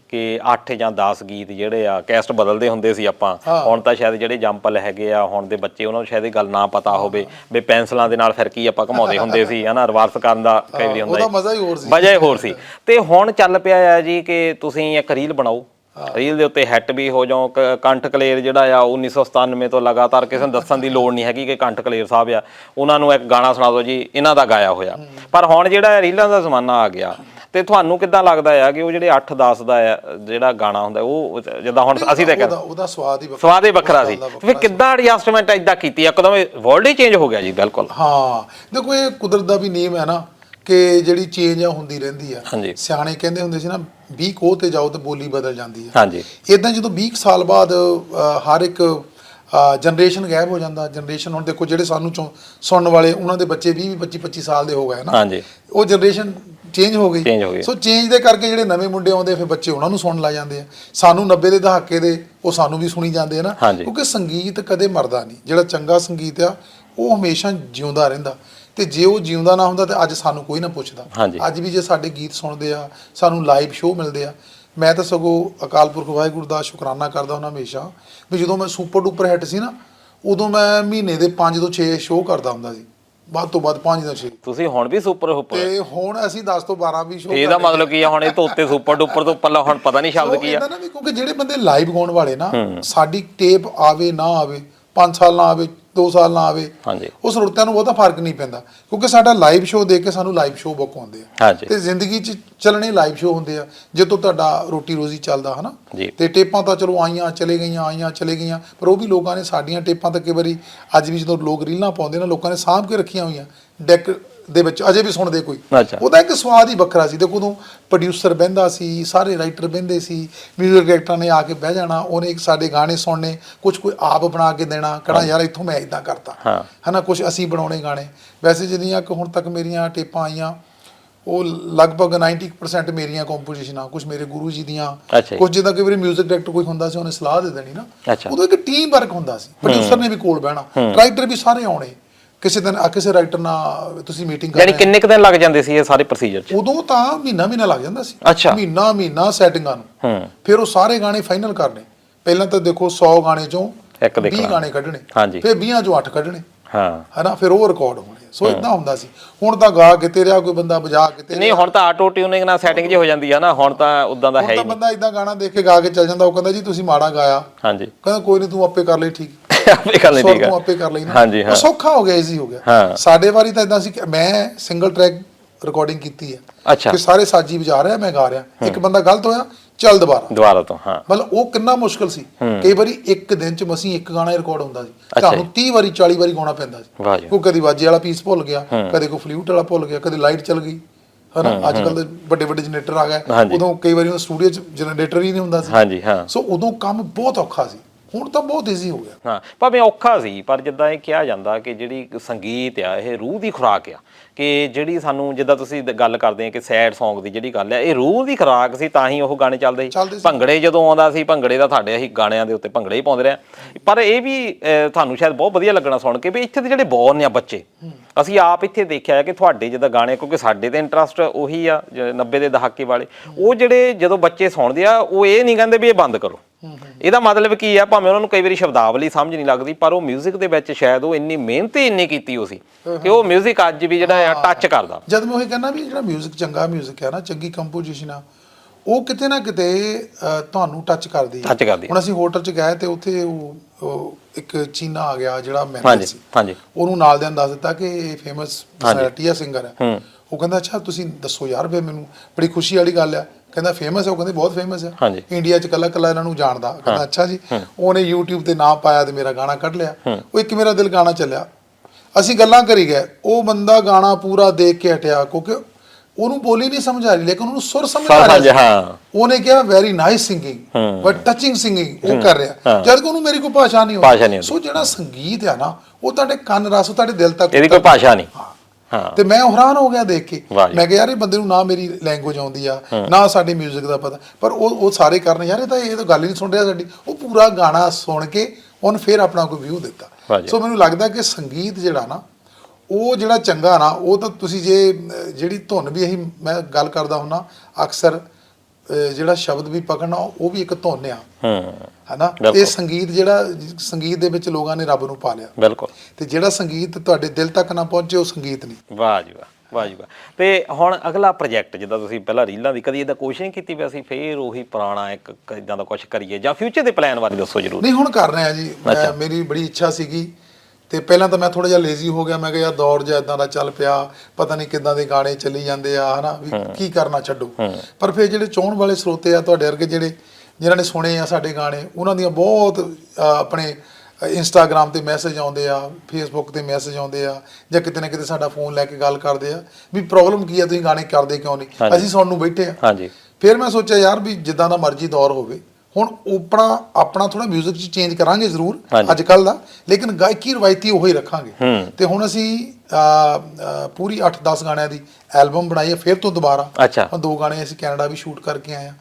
ਕਿ 8 ਜਾਂ 10 ਗੀਤ ਜਿਹੜੇ ਆ ਕੈਸਟ ਬਦਲਦੇ ਹੁੰਦੇ ਸੀ ਆਪਾਂ ਹੁਣ ਤਾਂ ਸ਼ਾਇਦ ਜਿਹੜੇ ਜੰਪਲ ਹੈਗੇ ਆ ਹੁਣ ਦੇ ਬੱਚੇ ਉਹਨਾਂ ਨੂੰ ਸ਼ਾਇਦ ਇਹ ਗੱਲ ਨਾ ਪਤਾ ਹੋਵੇ ਵੀ ਪੈਨਸਲਾਂ ਦੇ ਨਾਲ ਫਿਰ ਕੀ ਆਪਾਂ ਘਮਾਉਂਦੇ ਹੁੰਦੇ ਸੀ ਹਨਾ ਰਿਵਰਸ ਕਰਨ ਦਾ ਕਈ ਵਾਰੀ ਹੁੰਦਾ ਉਹਦਾ ਮਜ਼ਾ ਹੀ ਹੋਰ ਸੀ। ਵਜ੍ਹਾ ਹੀ ਹੋਰ ਸੀ। ਤੇ ਹੁਣ ਚੱਲ ਪਿਆ ਆ ਜੀ ਕਿ ਤੁਸੀਂ ਇੱਕ ਰੀਲ ਬਣਾਓ। ਰੀਲ ਦੇ ਉੱਤੇ ਹਿੱਟ ਵੀ ਹੋ ਜਾਓ। ਕੰਠ ਕਲੇਰ ਜਿਹੜਾ ਆ 1997 ਤੋਂ ਲਗਾਤਾਰ ਕਿਸੇ ਨੂੰ ਦੱਸਣ ਦੀ ਲੋੜ ਨਹੀਂ ਹੈਗੀ ਕਿ ਕੰਠ ਕਲੇਰ ਸਾਹਿਬ ਆ। ਉਹਨਾਂ ਨੂੰ ਇੱਕ ਗਾਣਾ ਸੁਣਾ ਦਿਓ ਜੀ ਇਹਨਾਂ ਦਾ ਗਾਇਆ ਹੋਇਆ। ਪਰ ਹੁਣ ਜਿਹੜਾ ਰੀਲਾਂ ਦਾ ਜ਼ਮਾਨਾ ਆ ਗਿਆ ਤੇ ਤੁਹਾਨੂੰ ਕਿੱਦਾਂ ਲੱਗਦਾ ਆ ਕਿ ਉਹ ਜਿਹੜੇ 8 10 ਦਾ ਆ ਜਿਹੜਾ ਗਾਣਾ ਹੁੰਦਾ ਉਹ ਜਿੱਦਾਂ ਹੁਣ ਅਸੀਂ ਤਾਂ ਕਹਿੰਦੇ ਉਹਦਾ ਸਵਾਦ ਹੀ ਵੱਖਰਾ ਸਵਾਦ ਹੀ ਵੱਖਰਾ ਸੀ। ਫਿਰ ਕਿੱਦਾਂ ਐਡਜਸਟਮੈਂਟ ਇਦਾਂ ਕੀਤੀ? ਇੱਕਦਮ ਵਰਲਡ ਹੀ ਚੇਂਜ ਹੋ ਗਿਆ ਜੀ ਬਿਲਕੁਲ। ਹਾਂ। ਦੇਖੋ ਇਹ ਕੁਦਰਤ ਦਾ ਵੀ ਨਿਯਮ ਹੈ ਨਾ। ਕਿ ਜਿਹੜੀ ਚੇਂਜ ਆ ਹੁੰਦੀ ਰਹਿੰਦੀ ਆ। ਹਾਂਜੀ। ਸਿਆਣੇ ਕਹਿੰਦੇ ਹੁੰਦੇ ਸੀ ਨਾ 20 ਕੋਹ ਤੇ ਜਾਓ ਤੇ ਬੋਲੀ ਬਦਲ ਜਾਂਦੀ ਆ। ਹਾਂਜੀ। ਇਦਾਂ ਜਦੋਂ 20 ਕੁ ਸਾਲ ਬਾਅਦ ਹਰ ਇੱਕ ਜਨਰੇਸ਼ਨ ਗਾਇਬ ਹੋ ਜਾਂਦਾ। ਜਨਰੇਸ਼ਨ ਹੁਣ ਦੇਖੋ ਜਿਹੜੇ ਸਾਨੂੰ ਸੁਣਨ ਵਾਲੇ ਉਹਨਾਂ ਦੇ ਬੱਚੇ 20 25 25 ਸਾਲ ਦੇ ਹੋ ਗਏ ਨਾ? ਹਾਂਜੀ। ਉਹ ਜਨਰੇਸ਼ਨ ਚੇਂਜ ਹੋ ਗਈ। ਸੋ ਚੇਂਜ ਦੇ ਕਰਕੇ ਜਿਹੜੇ ਨਵੇਂ ਮੁੰਡੇ ਆਉਂਦੇ ਫਿਰ ਬੱਚੇ ਉਹਨਾਂ ਨੂੰ ਸੁਣਨ ਲੱਗ ਜਾਂਦੇ ਆ। ਸਾਨੂੰ 90 ਦੇ ਦਹਾਕੇ ਦੇ ਉਹ ਸਾਨੂੰ ਵੀ ਸੁਣੀ ਜਾਂਦੇ ਆ ਨਾ। ਕਿਉਂਕਿ ਸੰਗੀਤ ਕਦੇ ਮਰਦਾ ਨਹੀਂ। ਜਿਹੜਾ ਚੰਗਾ ਸੰਗੀਤ ਆ ਉਹ ਹਮੇਸ਼ਾ ਜਿਉਂਦਾ ਰਹਿੰਦਾ। ਤੇ ਜੇ ਉਹ ਜਿਉਂਦਾ ਨਾ ਹੁੰਦਾ ਤੇ ਅੱਜ ਸਾਨੂੰ ਕੋਈ ਨਾ ਪੁੱਛਦਾ। ਹਾਂਜੀ। ਅੱਜ ਵੀ ਜੇ ਸਾਡੇ ਗੀਤ ਸੁਣਦੇ ਆ ਸਾਨੂੰ ਲਾਈਵ ਸ਼ੋਅ ਮਿਲਦੇ ਆ ਮੈਂ ਤਾਂ ਸਗੋਂ ਅਕਾਲ ਪੁਰਖ ਵਾਹਿਗੁਰੂ ਦਾ ਸ਼ੁਕਰਾਨਾ ਕਰਦਾ ਹਾਂ ਹਮੇਸ਼ਾ ਵੀ ਜਦੋਂ ਮੈਂ ਸੁਪਰ ਡੂਪਰ ਹਿੱਟ ਸੀ ਨਾ ਉਦੋਂ ਮੈਂ ਮਹੀਨੇ ਦੇ 5 ਤੋਂ 6 ਸ਼ੋਅ ਕਰਦਾ ਹੁੰਦਾ ਸੀ। ਵੱਧ ਤੋਂ ਵੱਧ 5 ਤੋਂ 6 ਤੁਸੀਂ ਹੁਣ ਵੀ ਸੁਪਰ ਹੁਪਰ ਤੇ ਹੁਣ ਅਸੀਂ 10 ਤੋਂ 12 ਵੀ ਸ਼ੋਅ ਇਹਦਾ ਮਤਲਬ ਕੀ ਆ ਹੁਣ ਇਹ ਤੋਂ ਉੱਤੇ ਸੁਪਰ ਡੁਪਰ ਤੋਂ ਪੱਲਾ ਹੁਣ ਪਤਾ ਨਹੀਂ ਸ਼ਬਦ ਕੀ ਆ। ਕਹਿੰਦਾ ਨਾ ਵੀ ਕਿਉਂਕਿ ਜਿਹੜੇ ਬੰਦੇ ਲਾਈਵ ਗਾਉਣ ਵਾਲੇ ਨਾ ਸਾਡੀ ਟੇਪ ਆਵੇ ਨਾ ਆਵੇ 5 ਸਾਲ ਨਾ ਆਵੇ 2 ਸਾਲ ਨਾ ਆਵੇ ਹਾਂਜੀ। ਉਸ ਸਰੋਤਿਆਂ ਨੂੰ ਬਹੁਤਾ ਫ਼ਰਕ ਨਹੀਂ ਪੈਂਦਾ ਕਿਉਂਕਿ ਸਾਡਾ ਲਾਈਵ ਸ਼ੋਅ ਦੇਖ ਕੇ ਸਾਨੂੰ ਲਾਈਵ ਸ਼ੋਅ ਬੁੱਕ ਆਉਂਦੇ ਆ। ਤੇ ਜ਼ਿੰਦਗੀ 'ਚ ਚੱਲਣੇ ਲਾਈਵ ਸ਼ੋਅ ਹੁੰਦੇ ਆ ਜਦੋਂ ਤੁਹਾਡਾ ਰੋਟੀ ਰੋਜ਼ੀ ਚੱਲਦਾ ਹਨਾ? ਜੀ। ਤੇ ਟੇਪਾਂ ਤਾਂ ਚਲੋ ਆਈਆਂ ਚਲੇ ਗਈਆਂ ਆਈਆਂ ਚਲੇ ਗਈਆਂ ਪਰ ਉਹ ਵੀ ਲੋਕਾਂ ਨੇ ਸਾਡੀਆਂ ਟੇਪਾਂ ਤਾਂ ਕਈ ਵਾਰੀ ਅੱਜ ਵੀ ਜਦੋਂ ਲੋਕ ਰੀਲਾਂ ਪਾਉਂਦੇ ਨੇ ਲੋਕਾਂ ਨੇ ਸਾਂਭ ਕੇ ਰੱਖੀਆਂ ਹੋਈਆਂ ਡੈਕ ਦੇ ਵਿੱਚ ਅਜੇ ਵੀ ਸੁਣਦੇ ਕੋਈ। ਅੱਛਾ। ਉਹਦਾ ਇੱਕ ਸਵਾਦ ਹੀ ਵੱਖਰਾ ਸੀ। ਦੇਖੋ ਉਦੋਂ ਪ੍ਰੋਡਿਊਸਰ ਬਹਿੰਦਾ ਸੀ ਸਾਰੇ ਰਾਈਟਰ ਬਹਿੰਦੇ ਸੀ ਮਿਊਜ਼ਿਕ ਡਾਇਰੈਕਟਰ ਨੇ ਆ ਕੇ ਬਹਿ ਜਾਣਾ ਉਹਨੇ ਇੱਕ ਸਾਡੇ ਗਾਣੇ ਸੁਣਨੇ ਕੁਝ ਕੋਈ ਆਪ ਬਣਾ ਕੇ ਦੇਣਾ ਕਹਣਾ ਯਾਰ ਇੱਥੋਂ ਮੈਂ ਇਦਾਂ ਕਰਤਾ। ਹਾਂ। ਹਨਾ ਕੁਝ ਅਸੀਂ ਬਣਾਉਣੇ ਗਾਣੇ। ਵੈਸੇ ਜਿੰਨੀਆਂ ਕਿ ਹੁਣ ਤੱਕ ਮੇਰੀਆਂ ਟੇਪਾਂ ਆਈਆਂ ਉਹ ਲਗਭਗ 90% ਮੇਰੀਆਂ ਕੰਪੋਜੀਸ਼ਨਾਂ ਕੁਝ ਮੇਰੇ ਗੁਰੂ ਜੀ ਦੀਆਂ ਅੱਛਾ ਜੀ। ਕੁਝ ਜਿੱਦਾਂ ਕਿ ਮੇਰੇ ਮਿਊਜ਼ਿਕ ਡਾਇਰੈਕਟਰ ਕੋਈ ਹੁੰਦਾ ਸੀ ਉਹਨੇ ਸਲਾਹ ਦੇ ਦੇਣੀ ਨਾ। ਅੱਛਾ। ਉਦੋਂ ਇੱਕ ਟੀਮ ਵਰਕ ਹੁੰਦਾ ਸੀ। ਪ੍ਰੋਡਿਊਸਰ ਨੇ ਵੀ ਕੋਲ ਬਹਿਣਾ। ਰਾਈਟਰ ਵੀ ਸਾਰੇ ਆਉਣੇ। ਕਿਸੇ ਦਿਨ ਆ ਕਿਸੇ ਰਾਈਟਰ ਨਾਲ ਤੁਸੀਂ ਮੀਟਿੰਗ ਕਰ ਯਾਨੀ ਰਹੇ ਕਿੰਨੇ ਕੁ ਦਿਨ ਲੱਗ ਜਾਂਦੇ ਸੀ ਇਹ ਸਾਰੇ ਪ੍ਰੋਸੀਜਰ 'ਚ? ਉਦੋਂ ਤਾਂ ਮਹੀਨਾ ਮਹੀਨਾ ਲੱਗ ਜਾਂਦਾ ਸੀ। ਅੱਛਾ। ਮਹੀਨਾ ਮਹੀਨਾ ਸੈਟਿੰਗਾਂ ਨੂੰ। ਹੂੰ। ਫਿਰ ਉਹ ਸਾਰੇ ਗਾਣੇ ਫਾਈਨਲ ਕਰਨੇ। ਪਹਿਲਾਂ ਤਾਂ ਦੇਖੋ 100 ਗਾਣੇ ਚੋਂ ਇੱਕ 20 ਦੇਖਣਾ। ਗਾਣੇ ਕੱਢਣੇ। ਹਾਂਜੀ। ਫਿਰ 20 ਚੋਂ 8 ਕੱਢਣੇ। ਹਾਂ। ਹਨਾ? ਫਿਰ ਉਹ ਰਿਕਾਰਡ ਹੋਣੇ। ਸੋ ਇਦਾਂ ਹੁੰਦਾ ਸੀ। ਹੁਣ ਤਾਂ ਗਾ ਕੇ ਤੇਰਿਆ ਕੋਈ ਬੰਦਾ ਵਜਾ ਕੇ ਤੇ ਨਹੀਂ ਹੁਣ ਤਾਂ ਆਟੋ ਟਿਊਨਿੰਗ ਨਾਲ ਸੈਟਿੰਗ ਜੀ ਹੋ ਜਾਂਦੀ ਆ ਨਾ। ਹੁਣ ਤਾਂ ਉਦਾਂ ਦਾ ਹੈ ਹੁਣ ਹੀ ਤਾਂ ਨਹੀਂ। ਬੰਦਾ ਇਦਾਂ ਗਾਣਾ ਦੇਖ ਕੇ ਗਾ ਕੇ ਚੱਲ ਜਾਂਦਾ। ਉਹ ਕਹਿੰਦਾ ਜੀ ਤੁਸੀਂ ਮਾੜਾ ਗਾਇਆ। ਹਾਂਜੀ। ਕਹਿੰਦਾ ਕੋਈ ਨਹੀਂ ਤੂੰ ਆਪੇ ਕਰ ਲਈ ਠੀਕ ਆਪੇ ਕਰ ਲਈ ਸੁਰ ਠੀਕ ਤੂੰ ਆਪੇ ਕਰ ਲਈ ਨਾ। ਹਾਂਜੀ, ਹਾਂ। ਉਹ ਸੌਖਾ ਹੋ ਗਿਆ ਈਜ਼ੀ ਹੋ ਗਿਆ। ਹਾਂ। ਸਾਡੇ ਵਾਰੀ ਤਾਂ ਇਦਾਂ ਸੀ ਕਿ ਮੈਂ ਸਿੰਗਲ ਟਰੈਕ ਰਿਕਾਰਡਿੰਗ ਕੀਤੀ ਹੈ ਅੱਛਾ। ਕਿ ਸਾਰੇ ਸਾਜੀ ਵਜਾ ਰਿਹਾ ਮੈਂ ਗਾ ਰਿਹਾ। ਇੱਕ ਬੰਦਾ ਗਲਤ ਹੋਇਆ ਚੱਲ ਦੁਬਾਰਾ। ਦੁਬਾਰਾ ਤੋਂ ਹਾਂ। ਮਤਲਬ ਉਹ ਕਿੰਨਾ ਮੁਸ਼ਕਲ ਸੀ। ਕਈ ਵਾਰੀ ਇੱਕ ਦਿਨ ਚ ਮਸੀਂ ਇੱਕ ਗਾਣਾ ਰਿਕਾਰਡ ਹੁੰਦਾ ਸੀ। ਤੁਹਾਨੂੰ 30 ਵਾਰੀ 40 ਵਾਰੀ ਗਾਉਣਾ ਪੈਂਦਾ ਸੀ। ਕੋਈ ਕਦੀ ਵਾਜੇ ਵਾਲਾ ਪੀਸ ਭੁੱਲ ਗਿਆ ਕਦੇ ਕੋਈ ਫਲੂਟ ਵਾਲਾ ਭੁੱਲ ਗਿਆ ਕਦੇ ਲਾਈਟ ਚਲ ਗਈ। ਹਨਾ? ਅੱਜ ਕੱਲ ਦੇ ਵੱਡੇ ਵੱਡੇ ਜਨਰੇਟਰ ਆ ਗਏ। ਉਦੋਂ ਕਈ ਵਾਰੀ ਉਹ ਸਟੂਡੀਓ ਚ ਜਨਰੇਟਰ ਹੀ ਨਹੀਂ ਹੁੰਦਾ ਸੀ। ਹਾਂਜੀ ਹਾਂ। ਸੋ ਉਦੋਂ ਕੰਮ ਬਹੁਤ ਔਖਾ ਸੀ। ਹੁਣ ਤਾਂ ਬਹੁਤ ਈਜ਼ੀ ਹੋ ਗਿਆ। ਹਾਂ ਭਾਵੇਂ ਔਖਾ ਸੀ ਪਰ ਜਿੱਦਾਂ ਇਹ ਕਿਹਾ ਜਾਂਦਾ ਕਿ ਜਿਹੜੀ ਸੰਗੀਤ ਆ ਇਹ ਰੂਹ ਦੀ ਖੁਰਾਕ ਆ। ਕਿ ਜਿਹੜੀ ਸਾਨੂੰ ਜਿੱਦਾਂ ਤੁਸੀਂ ਗੱਲ ਕਰਦੇ ਆ ਕਿ ਸੈਡ Song ਦੀ ਜਿਹੜੀ ਗੱਲ ਆ ਇਹ ਰੂਹ ਦੀ ਖੁਰਾਕ ਸੀ ਤਾਂ ਹੀ ਉਹ ਗਾਣੇ ਚੱਲਦੇ ਸੀ। ਭੰਗੜੇ ਜਦੋਂ ਆਉਂਦਾ ਸੀ ਭੰਗੜੇ ਦਾ ਤੁਹਾਡੇ ਅਸੀਂ ਗਾਣਿਆਂ ਦੇ ਉੱਤੇ ਭੰਗੜੇ ਹੀ ਪਾਉਂਦੇ ਰਹੇ। ਪਰ ਇਹ ਵੀ ਤੁਹਾਨੂੰ ਸ਼ਾਇਦ ਬਹੁਤ ਵਧੀਆ ਲੱਗਣਾ ਸੁਣ ਕੇ ਵੀ ਇੱਥੇ ਦੇ ਜਿਹੜੇ ਬੌਰਨ ਆ ਬੱਚੇ ਅਸੀਂ ਆਪ ਇੱਥੇ ਦੇਖਿਆ ਹੈ ਕਿ ਤੁਹਾਡੇ ਜਿੱਦਾਂ ਗਾਣੇ ਕਿਉਂਕਿ ਸਾਡੇ ਤੇ ਇੰਟਰਸਟ ਉਹੀ ਆ ਜ- 90 ਦੇ ਦਹਾਕੇ ਵਾਲੇ। ਉਹ ਜਿਹੜੇ ਜਦੋਂ ਬੱਚੇ ਸੁਣਦੇ ਆ ਉਹ ਇਹ ਨਹੀਂ ਕਹਿੰਦੇ ਵੀ ਇਹ ਬੰਦ ਕਰੋ। ਇਹਦਾ ਮਤਲਬ ਕੀ ਆ ਭਾਵੇਂ ਉਹਨਾਂ ਨੂੰ ਕਈ ਵਾਰੀ ਸ਼ਬਦਾਵਲੀ ਸਮਝ ਨਹੀਂ ਲੱਗਦੀ ਪਰ ਉਹ 뮤직 ਦੇ ਵਿੱਚ ਸ਼ਾਇਦ ਉਹ ਇੰਨੀ ਮਿਹਨਤ ਹੀ ਇੰਨੀ ਕੀਤੀ ਉਹ ਸੀ ਕਿ ਉਹ 뮤직 ਅੱਜ ਵੀ ਜਿਹੜਾ ਆ ਟੱਚ ਕਰਦਾ ਜਦ ਮੈਂ ਉਹੀ ਕਹਿੰਦਾ ਵੀ ਜਿਹੜਾ 뮤직 ਚੰਗਾ 뮤직 ਹੈ ਨਾ ਚੰਗੀ ਕੰਪੋਜੀਸ਼ਨ ਆ ਉਹ ਕਿਤੇ ਨਾ ਕਿਤੇ ਅਹ, ਤੁਹਾਨੂੰ ਟੱਚ ਕਰਦੀ ਹੈ Touch ਕਰਦੀ ਹੈ। ਹੁਣ ਅਸੀਂ ਹੋਟਲ 'ਚ ਗਏ ਤੇ ਉੱਥੇ ਉਹ ਉਹ ਇੱਕ ਚੀਨਾ ਆ ਗਿਆ ਜਿਹੜਾ ਮੈਨੇਜਰ ਹਾਂਜੀ ਸੀ ਹਾਂਜੀ ਉਹਨੂੰ ਨਾਲ ਦੇ ਦੱਸ ਦਿੱਤਾ ਕਿ ਇਹ ਫੇਮਸ ਹਾਂਜੀ। ਪਰਸਨੈਲਿਟੀ ਆ ਸਿੰਗਰ ਹੈ ਹੂੰ। ਉਹ ਕਹਿੰਦਾ ਅੱਛਾ ਤੁਸੀਂ ਦੱਸੋ ਯਾਰ ਵੇ ਮੈਨੂੰ। ਬੜੀ ਖੁਸ਼ੀ ਵਾਲੀ ਗੱਲ ਆ। ਕਹਿੰਦਾ ਫੇਮਸ ਹੈ ਉਹ ਕਹਿੰਦੇ ਬਹੁਤ ਫੇਮਸ ਹੈ ਹਾਂਜੀ। ਇੰਡੀਆ 'ਚ ਕੱਲਾ ਕੱਲਾ ਇਹਨਾਂ ਨੂੰ ਜਾਣਦਾ। ਕਹਿੰਦਾ ਅੱਛਾ ਜੀ। ਉਹਨੇ YouTube ਤੇ ਨਾਮ ਪਾਇਆ ਤੇ ਮੇਰਾ ਗਾਣਾ ਕੱਢ ਲਿਆ। ਉਹ ਇੱਕ ਮੇਰਾ ਦਿਲ ਗਾਣਾ ਚੱਲਿਆ। ਅਸੀਂ ਗੱਲਾਂ ਕਰੀ ਗਏ। ਉਹ ਬੰਦਾ ਗਾਣਾ ਪੂਰਾ ਦੇਖ ਕੇ ਹਟਿਆ ਕਿਉਂਕਿ ਉਹਨੂੰ ਬੋਲੀ ਨਹੀਂ ਸਮਝ ਆ ਰਹੀ ਲੇਕਿਨ ਉਹਨੂੰ ਸੁਰ ਸਮਝ ਆ ਰਿਹਾ ਸੀ। ਹਾਂ। ਉਹਨੇ ਕਿਹਾ very nice singing but touching singing ਉਹ ਕਰ ਰਿਹਾ। ਜਦ ਕਿ ਉਹਨੂੰ ਮੇਰੀ ਕੋਈ ਭਾਸ਼ਾ ਨਹੀਂ ਭਾਸ਼ਾ ਨਹੀਂ ਸੋ ਜਿਹੜਾ ਸੰਗੀਤ ਆ ਨਾ ਉਹ ਤੁਹਾਡੇ ਕੰਨ ਰਸ ਤੁਹਾਡੇ ਦਿਲ ਤੱਕ ਇਹਦੀ ਕੋਈ ਭਾਸ਼ਾ ਨਹੀਂ। ਹਾਂ। ਤੇ ਮੈਂ ਹੈਰਾਨ ਹੋ ਗਿਆ ਦੇਖ ਕੇ। ਮੈਂ ਕਿਹਾ ਯਾਰ ਇਹ ਬੰਦੇ ਨੂੰ ਨਾ ਮੇਰੀ ਲੈਂਗੁਏਜ ਆਉਂਦੀ ਆ ਨਾ ਸਾਡੇ 뮤직 ਦਾ ਪਤਾ। ਪਰ ਉਹ ਉਹ ਸਾਰੇ ਕਰਨ ਯਾਰ ਇਹ ਤਾਂ ਇਹ ਤਾਂ ਗੱਲ ਹੀ ਨਹੀਂ ਸੁਣ ਰਿਹਾ ਸਾਡੀ। ਉਹ ਪੂਰਾ ਗਾਣਾ ਸੁਣ ਕੇ ਉਹਨ ਫਿਰ ਆਪਣਾ ਕੋਈ ਵਿਊ ਦਿੱਤਾ। ਸੋ ਮੈਨੂੰ ਲੱਗਦਾ ਕਿ ਸੰਗੀਤ ਜਿਹੜਾ ਨਾ ਉਹ ਜਿਹੜਾ ਚੰਗਾ ਨਾ ਉਹ ਤਾਂ ਤੁਸੀਂ ਜੇ ਜਿਹੜੀ ਧੁਨ ਵੀ ਅਸੀਂ ਮੈਂ ਗੱਲ ਕਰਦਾ ਹੁੰਨਾ ਅਕਸਰ ਜਿਹੜਾ ਸ਼ਬਦ ਵੀ ਪਕੜਨਾ ਉਹ ਵੀ ਇੱਕ ਧੁਨ ਆ। ਹੂੰ। ਹਨਾ। ਇਹ ਸੰਗੀਤ ਜਿਹੜਾ ਸੰਗੀਤ ਦੇ ਵਿੱਚ ਲੋਕਾਂ ਨੇ ਰੱਬ ਨੂੰ ਪਾ ਲਿਆ। ਬਿਲਕੁਲ। ਤੇ ਜਿਹੜਾ ਸੰਗੀਤ ਤੁਹਾਡੇ ਦਿਲ ਤੱਕ ਨਾ ਪਹੁੰਚੇ ਉਹ ਸੰਗੀਤ ਨਹੀਂ। ਵਾਹ ਜੀ ਵਾਹ ਵਾਹ ਜੀ ਵਾਹ। ਤੇ ਹੁਣ ਅਗਲਾ ਪ੍ਰੋਜੈਕਟ ਜਿੱਦਾਂ ਤੁਸੀਂ ਪਹਿਲਾਂ ਰੀਲਾਂ ਦੀ ਕਦੀ ਇਦਾਂ ਕੋਸ਼ਿਸ਼ ਨਹੀਂ ਕੀਤੀ ਵੀ ਅਸੀਂ ਫੇਰ ਉਹੀ ਪੁਰਾਣਾ ਇੱਕ ਇਦਾਂ ਦਾ ਕੁਝ ਕਰੀਏ ਜਾਂ ਫਿਊਚਰ ਦੇ ਪਲਾਨ ਬਾਰੇ ਦੱਸੋ ਜਰੂਰ। ਨਹੀਂ ਹੁਣ ਕਰ ਰਹੇ ਆ ਜੀ। ਮੇਰੀ ਬੜੀ ਇੱਛਾ ਸੀਗੀ। ਤੇ ਪਹਿਲਾਂ ਤਾਂ ਮੈਂ ਥੋੜਾ ਜਿਹਾ ਲੇਜ਼ੀ ਹੋ ਗਿਆ। ਮੈਂ ਕਿਹਾ ਯਾਰ ਦੌਰ ਜਿਹਾ ਇਦਾਂ ਦਾ ਚੱਲ ਪਿਆ। ਪਤਾ ਨਹੀਂ ਕਿੱਦਾਂ ਦੇ ਗਾਣੇ ਚੱਲੀ ਜਾਂਦੇ ਆ ਹਨਾ? ਵੀ ਕੀ ਕਰਨਾ ਛੱਡੋ। ਪਰ ਫਿਰ ਜਿਹੜੇ ਚਾਹਣ ਵਾਲੇ ਸਰੋਤੇ ਆ ਤੁਹਾਡੇ ਵਰਗੇ ਜਿਹੜੇ ਜਿਨ੍ਹਾਂ ਨੇ ਸੁਣੇ ਆ ਸਾਡੇ ਗਾਣੇ ਉਹਨਾਂ ਦੀਆਂ ਬਹੁਤ ਆਪਣੇ ਇੰਸਟਾਗ੍ਰam ਤੇ ਮੈਸੇਜ ਆਉਂਦੇ ਆ ਫੇਸਬੁੱਕ ਤੇ ਮੈਸੇਜ ਆਉਂਦੇ ਆ ਜਾਂ ਕਿਤੇ ਨਾ ਕਿਤੇ ਸਾਡਾ ਫੋਨ ਲੈ ਕੇ ਗੱਲ ਕਰਦੇ ਆ ਵੀ ਪ੍ਰੋਬਲਮ ਕੀ ਆ ਤੁਸੀਂ ਗਾਣੇ ਕਰਦੇ ਕਿਉਂ ਨਹੀਂ। ਅਸੀਂ ਸੁਣਨ ਨੂੰ ਬੈਠੇ ਆ। ਹਾਂਜੀ। ਫਿਰ ਮੈਂ ਸੋਚਿਆ ਯਾਰ ਵੀ ਜਿੱਦਾਂ ਦਾ ਮਰਜ਼ੀ ਦੌਰ ਹੋਵੇ ਹੁਣ ਆਪਣਾ ਆਪਣਾ ਥੋੜਾ 뮤직 ਚ ਚੇਂਜ ਕਰਾਂਗੇ ਜ਼ਰੂਰ। ਅੱਜ ਕੱਲ ਦਾ ਲੇਕਿਨ ਗਾਇਕੀ ਰਵਾਇਤੀ ਉਹੀ ਰੱਖਾਂਗੇ। ਹੂੰ। ਤੇ ਹੁਣ ਅਸੀਂ ਪੂਰੀ 8-10 ਗਾਣਿਆਂ ਦੀ ਐਲਬਮ ਬਣਾਈ ਹੈ ਫਿਰ ਤੋਂ ਦੁਬਾਰਾ। ਅੱਛਾ। ਦੋ ਗਾਣੇ ਅਸੀਂ ਕੈਨੇਡਾ ਵੀ ਸ਼ੂਟ ਕਰਕੇ ਆਏ ਆ।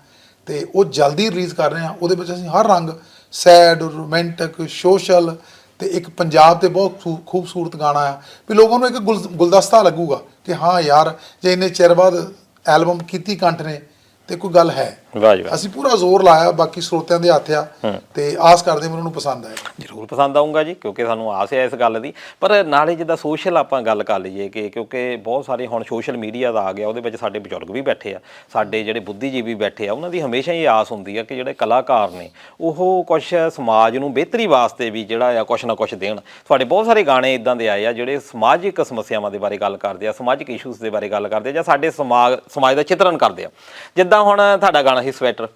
ਤੇ ਉਹ ਜਲਦੀ ਰਿਲੀਜ਼ ਕਰ ਰਹੇ ਆ ਉਹਦੇ ਵਿੱਚ ਅਸੀਂ ਹਰ ਰੰਗ, ਸੈਡ, ਰੋਮਾਂਟਿਕ, ਸੋਸ਼ਲ ਤੇ ਇੱਕ ਪੰਜਾਬ ਤੇ ਬਹੁਤ ਖੂ- ਖੂਬਸੂਰਤ ਗਾਣਾ ਆ। ਵੀ ਲੋਕਾਂ ਨੂੰ ਇੱਕ ਗੁਲ- ਗੁਲਦਸਤਾ ਲੱਗੂਗਾ ਕਿ ਹਾਂ ਯਾਰ, ਜੇ ਇੰਨੇ ਚਿਰ ਬਾਅਦ ਐਲਬਮ ਕੀਤੀ ਕੰਟ ਨੇ, ਤੇ ਕੋਈ ਗੱਲ ਹੈ। ਵਾਹ ਜੀ ਵਾਹ। ਅਸੀਂ ਪੂਰਾ ਜ਼ੋਰ ਲਾਇਆ ਬਾਕੀ ਸਰੋਤਿਆਂ ਦੇ ਹੱਥ ਆ ਤੇ ਆਸ ਕਰਦੇ ਹਾਂ ਉਹਨਾਂ ਨੂੰ ਪਸੰਦ ਆਏ। ਜ਼ਰੂਰ ਪਸੰਦ ਆਊਗਾ ਜੀ ਕਿਉਂਕਿ ਸਾਨੂੰ ਆਸ ਹੈ ਇਸ ਗੱਲ ਦੀ। ਪਰ ਨਾਲੇ ਜਿੱਦਾਂ ਸੋਸ਼ਲ ਆਪਾਂ ਗੱਲ ਕਰ ਲਈਏ ਕਿ ਕਿਉਂਕਿ ਬਹੁਤ ਸਾਰੇ ਹੁਣ ਸੋਸ਼ਲ ਮੀਡੀਆ ਦਾ ਆ ਗਿਆ ਉਹਦੇ ਵਿੱਚ ਸਾਡੇ ਬਜ਼ੁਰਗ ਵੀ ਬੈਠੇ ਆ ਸਾਡੇ ਜਿਹੜੇ ਬੁੱਧੀਜੀਵੀ ਬੈਠੇ ਆ ਉਹਨਾਂ ਦੀ ਹਮੇਸ਼ਾ ਹੀ ਆਸ ਹੁੰਦੀ ਆ ਕਿ ਜਿਹੜੇ ਕਲਾਕਾਰ ਨੇ ਉਹ ਕੁਝ ਸਮਾਜ ਨੂੰ ਬਿਹਤਰੀ ਵਾਸਤੇ ਵੀ ਜਿਹੜਾ ਆ ਕੁਝ ਨਾ ਕੁਝ ਦੇਣ। ਤੁਹਾਡੇ ਬਹੁਤ ਸਾਰੇ ਗਾਣੇ ਇਦਾਂ ਦੇ ਆਏ ਆ ਜਿਹੜੇ ਸਮਾਜਿਕ ਸਮੱਸਿਆਵਾਂ ਦੇ ਬਾਰੇ ਗੱਲ ਕਰਦੇ ਆ ਸਮਾਜਿਕ ਇਸ਼ੂਜ਼ ਦੇ ਬਾਰੇ ਗੱਲ ਕਰਦੇ ਆ ਜਾਂ ਸਾਡੇ ਸਮਾਜ ਸਮਾਜ ਦਾ ਚਿੱਤਰਨ ਕਰਦੇ ਆ। ਜਿੱਦਾਂ ਹੁਣ ਤੁਹਾਡਾ ਗਾਣਾ ਸੀ ਸਵੈਟਰ।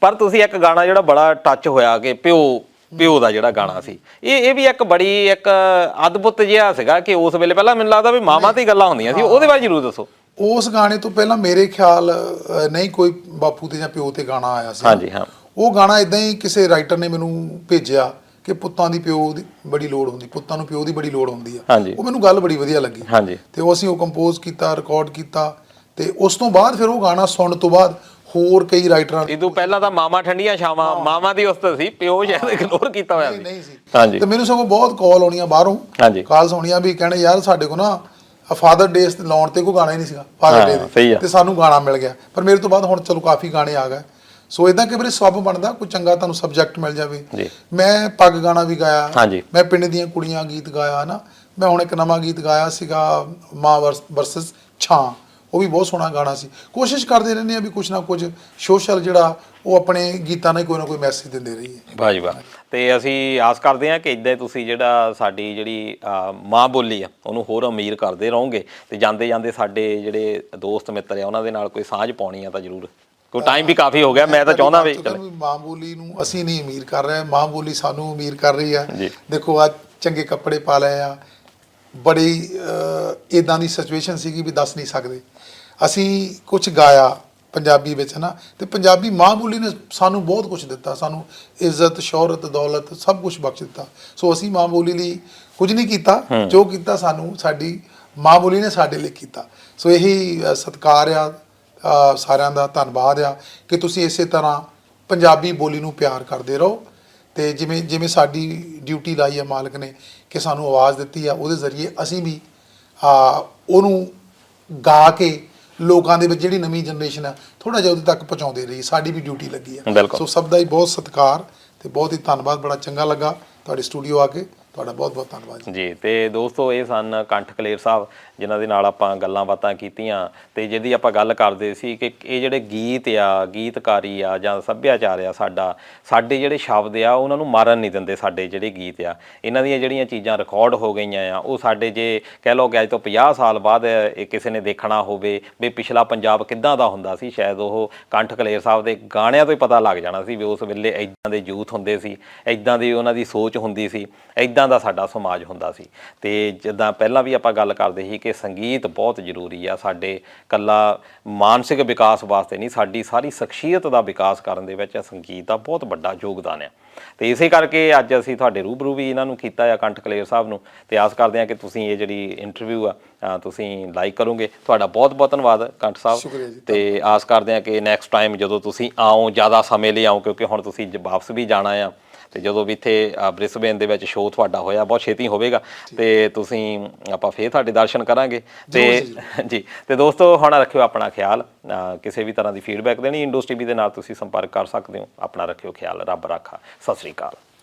ਪਰ ਤੁਸੀਂ ਇੱਕ ਗਾਣਾ ਜਿਹੜਾ ਬੜਾ ਟੱਚ ਹੋਇਆ ਕਿ ਪਿਓ ਪਿਓ ਦਾ ਜਿਹੜਾ ਗਾਣਾ ਸੀ। ਇਹ ਇਹ ਵੀ ਇੱਕ ਬੜੀ ਇੱਕ ਅਦਭੁਤ ਜਿਹਾ ਸੀਗਾ ਕਿ ਉਸ ਵੇਲੇ ਪਹਿਲਾਂ ਮੈਨੂੰ ਲੱਗਦਾ ਵੀ ਮਾਵਾਂ ਤੇ ਗੱਲਾਂ ਹੁੰਦੀਆਂ ਸੀ। ਉਹਦੇ ਬਾਰੇ ਜ਼ਰੂਰ ਦੱਸੋ। ਉਸ ਗਾਣੇ ਤੋਂ ਪਹਿਲਾਂ ਮੇਰੇ ਖਿਆਲ ਨਹੀਂ ਕੋਈ ਬਾਪੂ ਤੇ ਜਾਂ ਪਿਓ ਤੇ ਗਾਣਾ ਆਇਆ ਸੀ। ਹਾਂਜੀ ਹਾਂ। ਉਹ ਗਾਣਾ ਇਦਾਂ ਹੀ ਕਿਸੇ ਰਾਈਟਰ ਨੇ ਮੈਨੂੰ ਭੇਜਿਆ ਕਿ ਪੁੱਤਾਂ ਦੀ ਪਿਓ ਦੀ ਬੜੀ ਲੋੜ ਹੁੰਦੀ ਪੁੱਤਾਂ ਨੂੰ ਪਿਓ ਦੀ ਬੜੀ ਲੋੜ ਹੁੰਦੀ ਆ। ਉਹ ਮੈਨੂੰ ਗੱਲ ਬੜੀ ਵਧੀਆ ਲੱਗੀ। ਹਾਂਜੀ। ਤੇ ਉਹ ਅਸੀਂ ਉਹ ਕੰਪੋਜ਼ ਕੀਤਾ ਰਿਕਾਰਡ ਕੀਤਾ ਤੇ ਉਸ ਤੋਂ ਬਾਅਦ ਫਿਰ ਉਹ ਗਾਣਾ ਸੁਣਨ ਤੋਂ ਬਾਅਦ ਹੋਰ ਕਈ ਰਾਈਟਰਾਂ ਇਹ ਤੋਂ ਪਹਿਲਾਂ ਤਾਂ ਮਾਮਾ ਠੰਡੀਆਂ ਛਾਵਾਂ ਮਾਵਾਂ ਦੀ ਉਸਤ ਸੀ ਪਿਓ ਸ਼ਾਇਦ ਇਗਨੋਰ ਕੀਤਾ ਹੋਇਆ ਸੀ। ਨਹੀਂ ਸੀ। ਹਾਂਜੀ। ਤੇ ਮੈਨੂੰ ਸਗੋਂ ਬਹੁਤ ਕਾਲ ਆਉਣੀਆਂ ਬਾਹਰੋਂ। ਹਾਂਜੀ। ਕਾਲਸ ਆਉਣੀਆਂ ਵੀ ਕਹਿੰਦੇ ਯਾਰ ਸਾਡੇ ਕੋਲ ਨਾ ਫਾਦਰ ਡੇਸ ਤੇ ਲਾਉਣ ਤੇ ਕੋਈ ਗਾਣਾ ਹੀ ਨਹੀਂ ਸੀਗਾ ਫਾਦਰ ਡੇ। ਤੇ ਸਾਨੂੰ ਗਾਣਾ ਮਿਲ ਗਿਆ। ਪਰ ਮੇਰੇ ਤੋਂ ਬਾਅਦ ਹੁਣ ਚਲੋ ਕਾਫੀ ਗਾਣੇ ਆ ਗਏ। ਸੋ ਇਦਾਂ ਕਿ ਵੀਰੇ ਸਬਬ ਬਣਦਾ ਕੋਈ ਚੰਗਾ ਤੁਹਾਨੂੰ ਸਬਜੈਕਟ ਮਿਲ ਜਾਵੇ। ਮੈਂ ਪੱਗ ਗਾਣਾ ਵੀ ਗਾਇਆ। ਮੈਂ ਪਿੰਡ ਦੀਆਂ ਕੁੜੀਆਂ ਗੀਤ ਗਾਇਆ ਹਨਾ। ਮੈਂ ਹੁਣ ਇੱਕ ਨਵਾਂ ਗੀਤ ਗਾਇਆ ਸੀਗਾ ਮਾਂ ਵਰਸਸ ਛਾਂ। ਉਹ ਵੀ ਬਹੁਤ ਸੋਹਣਾ ਗਾਣਾ ਸੀ। ਕੋਸ਼ਿਸ਼ ਕਰਦੇ ਰਹਿੰਦੇ ਆ ਵੀ ਕੁਝ ਨਾ ਕੁਝ ਸੋਸ਼ਲ ਜਿਹੜਾ ਉਹ ਆਪਣੇ ਗੀਤਾਂ ਨਾਲ ਕੋਈ ਨਾ ਕੋਈ ਮੈਸੇਜ ਦਿੰਦੇ ਰਹੀਏ। ਵਾਹ ਜੀ ਵਾਹ। ਤੇ ਅਸੀਂ ਆਸ ਕਰਦੇ ਹਾਂ ਕਿ ਇਦਾਂ ਹੀ ਤੁਸੀਂ ਜਿਹੜਾ ਸਾਡੀ ਜਿਹੜੀ ਮਾਂ ਬੋਲੀ ਆ ਉਹਨੂੰ ਹੋਰ ਅਮੀਰ ਕਰਦੇ ਰਹੋਗੇ ਤੇ ਜਾਂਦੇ ਜਾਂਦੇ ਸਾਡੇ ਜਿਹੜੇ ਦੋਸਤ ਮਿੱਤਰ ਆ ਉਹਨਾਂ ਦੇ ਨਾਲ ਕੋਈ ਸਾਂਝ ਪਾਉਣੀ ਆ ਤਾਂ ਜ਼ਰੂਰ। ਕੋਈ ਟਾਈਮ ਵੀ ਕਾਫੀ ਹੋ ਗਿਆ ਮੈਂ ਤਾਂ ਚਾਹੁੰਦਾ ਵੀ ਮਾਂ ਬੋਲੀ ਨੂੰ ਅਸੀਂ ਨਹੀਂ ਅਮੀਰ ਕਰ ਰਹੇ ਮਾਂ ਬੋਲੀ ਸਾਨੂੰ ਅਮੀਰ ਕਰ ਰਹੀ ਆ। ਦੇਖੋ ਆ ਚੰਗੇ ਕੱਪੜੇ ਪਾ ਲਏ ਆ ਬੜੀ ਇਦਾਂ ਦੀ ਸਿਚੁਏਸ਼ਨ ਸੀਗੀ ਵੀ ਦੱਸ ਨਹੀਂ ਸਕਦੇ। ਅਸੀਂ ਕੁਝ ਗਾਇਆ ਪੰਜਾਬੀ ਵਿੱਚ ਨਾ ਤੇ ਪੰਜਾਬੀ ਮਾਂ ਬੋਲੀ ਨੇ ਸਾਨੂੰ ਬਹੁਤ ਕੁਝ ਦਿੱਤਾ। ਸਾਨੂੰ ਇੱਜ਼ਤ ਸ਼ੌਹਰਤ ਦੌਲਤ ਸਭ ਕੁਝ ਬਖਸ਼ ਦਿੱਤਾ। ਸੋ ਅਸੀਂ ਮਾਂ ਬੋਲੀ ਲਈ ਕੁਝ ਨਹੀਂ ਕੀਤਾ। ਜੋ ਕੀਤਾ ਸਾਨੂੰ ਸਾਡੀ ਮਾਂ ਬੋਲੀ ਨੇ ਸਾਡੇ ਲਈ ਕੀਤਾ। ਸੋ ਇਹੀ ਸਤਿਕਾਰ ਆ ਸਾਰਿਆਂ ਦਾ ਧੰਨਵਾਦ ਆ ਕਿ ਤੁਸੀਂ ਇਸੇ ਤਰ੍ਹਾਂ ਪੰਜਾਬੀ ਬੋਲੀ ਨੂੰ ਪਿਆਰ ਕਰਦੇ ਰਹੋ ਤੇ ਜਿਵੇਂ ਜਿਵੇਂ ਸਾਡੀ ਡਿਊਟੀ ਲਾਈ ਹੈ ਮਾਲਕ ਨੇ ਕਿ ਸਾਨੂੰ ਆਵਾਜ਼ ਦਿੱਤੀ ਆ ਉਹਦੇ ਜ਼ਰੀਏ ਅਸੀਂ ਵੀ ਆ ਉਹਨੂੰ ਗਾ ਕੇ ਲੋਕਾਂ ਦੇ ਵਿੱਚ ਜਿਹੜੀ ਨਵੀਂ ਜਨਰੇਸ਼ਨ ਆ ਥੋੜਾ ਜਿਹਾ ਉਹਦੇ ਤੱਕ ਪਹੁੰਚਾਉਂਦੇ ਰਹੀ ਸਾਡੀ ਵੀ ਡਿਊਟੀ ਲੱਗੀ ਆ ਬਿਲਕੁਲ। ਸੋ ਸਭ ਦਾ ਹੀ ਬਹੁਤ ਸਤਿਕਾਰ ਤੇ ਬਹੁਤ ਹੀ ਧੰਨਵਾਦ ਬੜਾ ਚੰਗਾ ਲੱਗਾ ਤੁਹਾਡੇ ਸਟੂਡੀਓ ਆ ਕੇ ਤੁਹਾਡਾ ਬਹੁਤ ਬਹੁਤ ਧੰਨਵਾਦ ਜੀ। ਜੀ, ਤੇ ਦੋਸਤੋ ਇਹ ਸਨ ਕੰਠ ਕਲੇਰ ਸਾਹਿਬ, ਜਿਨ੍ਹਾਂ ਦੇ ਨਾਲ ਆਪਾਂ ਗੱਲਾਂ ਬਾਤਾਂ ਕੀਤੀਆਂ। ਤੇ ਜਿਹਦੀ ਆਪਾਂ ਗੱਲ ਕਰਦੇ ਸੀ ਕਿ ਇਹ ਜਿਹੜੇ ਗੀਤ ਆ, ਗੀਤਕਾਰੀ ਆ ਜਾਂ ਸੱਭਿਆਚਾਰ ਆ ਸਾਡਾ, ਸਾਡੇ ਜਿਹੜੇ ਸ਼ਬਦ ਆ, ਉਹਨਾਂ ਨੂੰ ਮਾਰਨ ਨਹੀਂ ਦਿੰਦੇ ਸਾਡੇ ਜਿਹੜੇ ਗੀਤ ਆ। ਇਹਨਾਂ ਦੀਆਂ ਜਿਹੜੀਆਂ ਚੀਜ਼ਾਂ ਰਿਕਾਰਡ ਹੋ ਗਈਆਂ ਆ, ਉਹ ਸਾਡੇ ਜੇ ਕਹਿ ਲਓ ਕਿ ਅੱਜ ਤੋਂ 50 ਸਾਲ ਬਾਅਦ ਇਹ ਕਿਸੇ ਨੇ ਦੇਖਣਾ ਹੋਵੇ ਵੀ ਪਿਛਲਾ ਪੰਜਾਬ ਕਿੱਦਾਂ ਦਾ ਹੁੰਦਾ ਸੀ, ਸ਼ਾਇਦ ਉਹ ਕੰਠ ਕਲੇਰ ਸਾਹਿਬ ਦੇ ਗਾਣਿਆਂ ਤੋਂ ਹੀ ਪਤਾ ਲੱਗ ਜਾਣਾ ਸੀ ਵੀ ਉਸ ਵੇਲੇ ਐਦਾਂ ਦੇ ਯੂਥ ਹੁੰਦੇ ਸੀ ਐਦਾਂ ਦੀ ਉਹਨਾਂ ਦੀ ਸੋਚ ਹੁੰਦੀ ਸੀ ਐਦਾਂ ਦਾ ਸਾਡਾ ਸਮਾਜ ਹੁੰਦਾ ਸੀ। ਤੇ ਜਿੱਦਾਂ ਪਹਿਲਾਂ ਵੀ ਆਪਾਂ ਗੱਲ ਕਰਦੇ ਸੀ ਕਿ ਸੰਗੀਤ ਬਹੁਤ ਜ਼ਰੂਰੀ ਆ ਸਾਡੇ ਕੱਲਾ ਮਾਨਸਿਕ ਵਿਕਾਸ ਵਾਸਤੇ ਨਹੀਂ ਸਾਡੀ ਸਾਰੀ ਸ਼ਖਸੀਅਤ ਦਾ ਵਿਕਾਸ ਕਰਨ ਦੇ ਵਿੱਚ ਸੰਗੀਤ ਦਾ ਬਹੁਤ ਵੱਡਾ ਯੋਗਦਾਨ ਆ। ਤੇ ਇਸੇ ਕਰਕੇ ਅੱਜ ਅਸੀਂ ਤੁਹਾਡੇ ਰੂਬਰੂ ਵੀ ਇਹਨਾਂ ਨੂੰ ਕੀਤਾ ਆ ਕੰਠ ਕਲੇਰ ਸਾਹਿਬ ਨੂੰ। ਤੇ ਆਸ ਕਰਦੇ ਹਾਂ ਕਿ ਤੁਸੀਂ ਇਹ ਜਿਹੜੀ ਇੰਟਰਵਿਊ ਆ ਤੁਸੀਂ ਲਾਈਕ ਕਰੋਗੇ। ਤੁਹਾਡਾ ਬਹੁਤ ਬਹੁਤ ਧੰਨਵਾਦ ਕੰਠ ਸਾਹਿਬ। ਤੇ ਆਸ ਕਰਦੇ ਹਾਂ ਕਿ ਨੈਕਸਟ ਟਾਈਮ ਜਦੋਂ ਤੁਸੀਂ ਆਓ ਜ਼ਿਆਦਾ ਸਮੇਂ ਲਈ ਆਓ ਕਿਉਂਕਿ ਹੁਣ ਤੁਸੀਂ ਵਾਪਸ ਵੀ ਜਾਣਾ ਆ। ਤੇ ਜਦੋਂ ਵੀ ਇੱਥੇ ਬ੍ਰਿਸਬੇਨ ਦੇ ਵਿੱਚ ਸ਼ੋਅ ਤੁਹਾਡਾ ਹੋਇਆ ਬਹੁਤ ਛੇਤੀ ਹੋਵੇਗਾ। ਤੇ ਤੁਸੀਂ ਆਪਾਂ ਫੇਰ ਤੁਹਾਡੇ ਦਰਸ਼ਨ ਕਰਾਂਗੇ। ਤੇ ਜੀ ਤੇ ਦੋਸਤੋ ਹੁਣ ਰੱਖਿਓ ਆਪਣਾ ਖਿਆਲ। ਕਿਸੇ ਵੀ ਤਰ੍ਹਾਂ ਦੀ ਫੀਡਬੈਕ ਦੇਣੀ ਇੰਡਸਟਰੀ ਦੇ ਨਾਲ ਤੁਸੀਂ ਸੰਪਰਕ ਕਰ ਸਕਦੇ ਹੋ। ਆਪਣਾ ਰੱਖਿਓ ਖਿਆਲ ਰੱਬ ਰਾਖਾ। ਸਤਿ ਸ੍ਰੀ ਅਕਾਲ।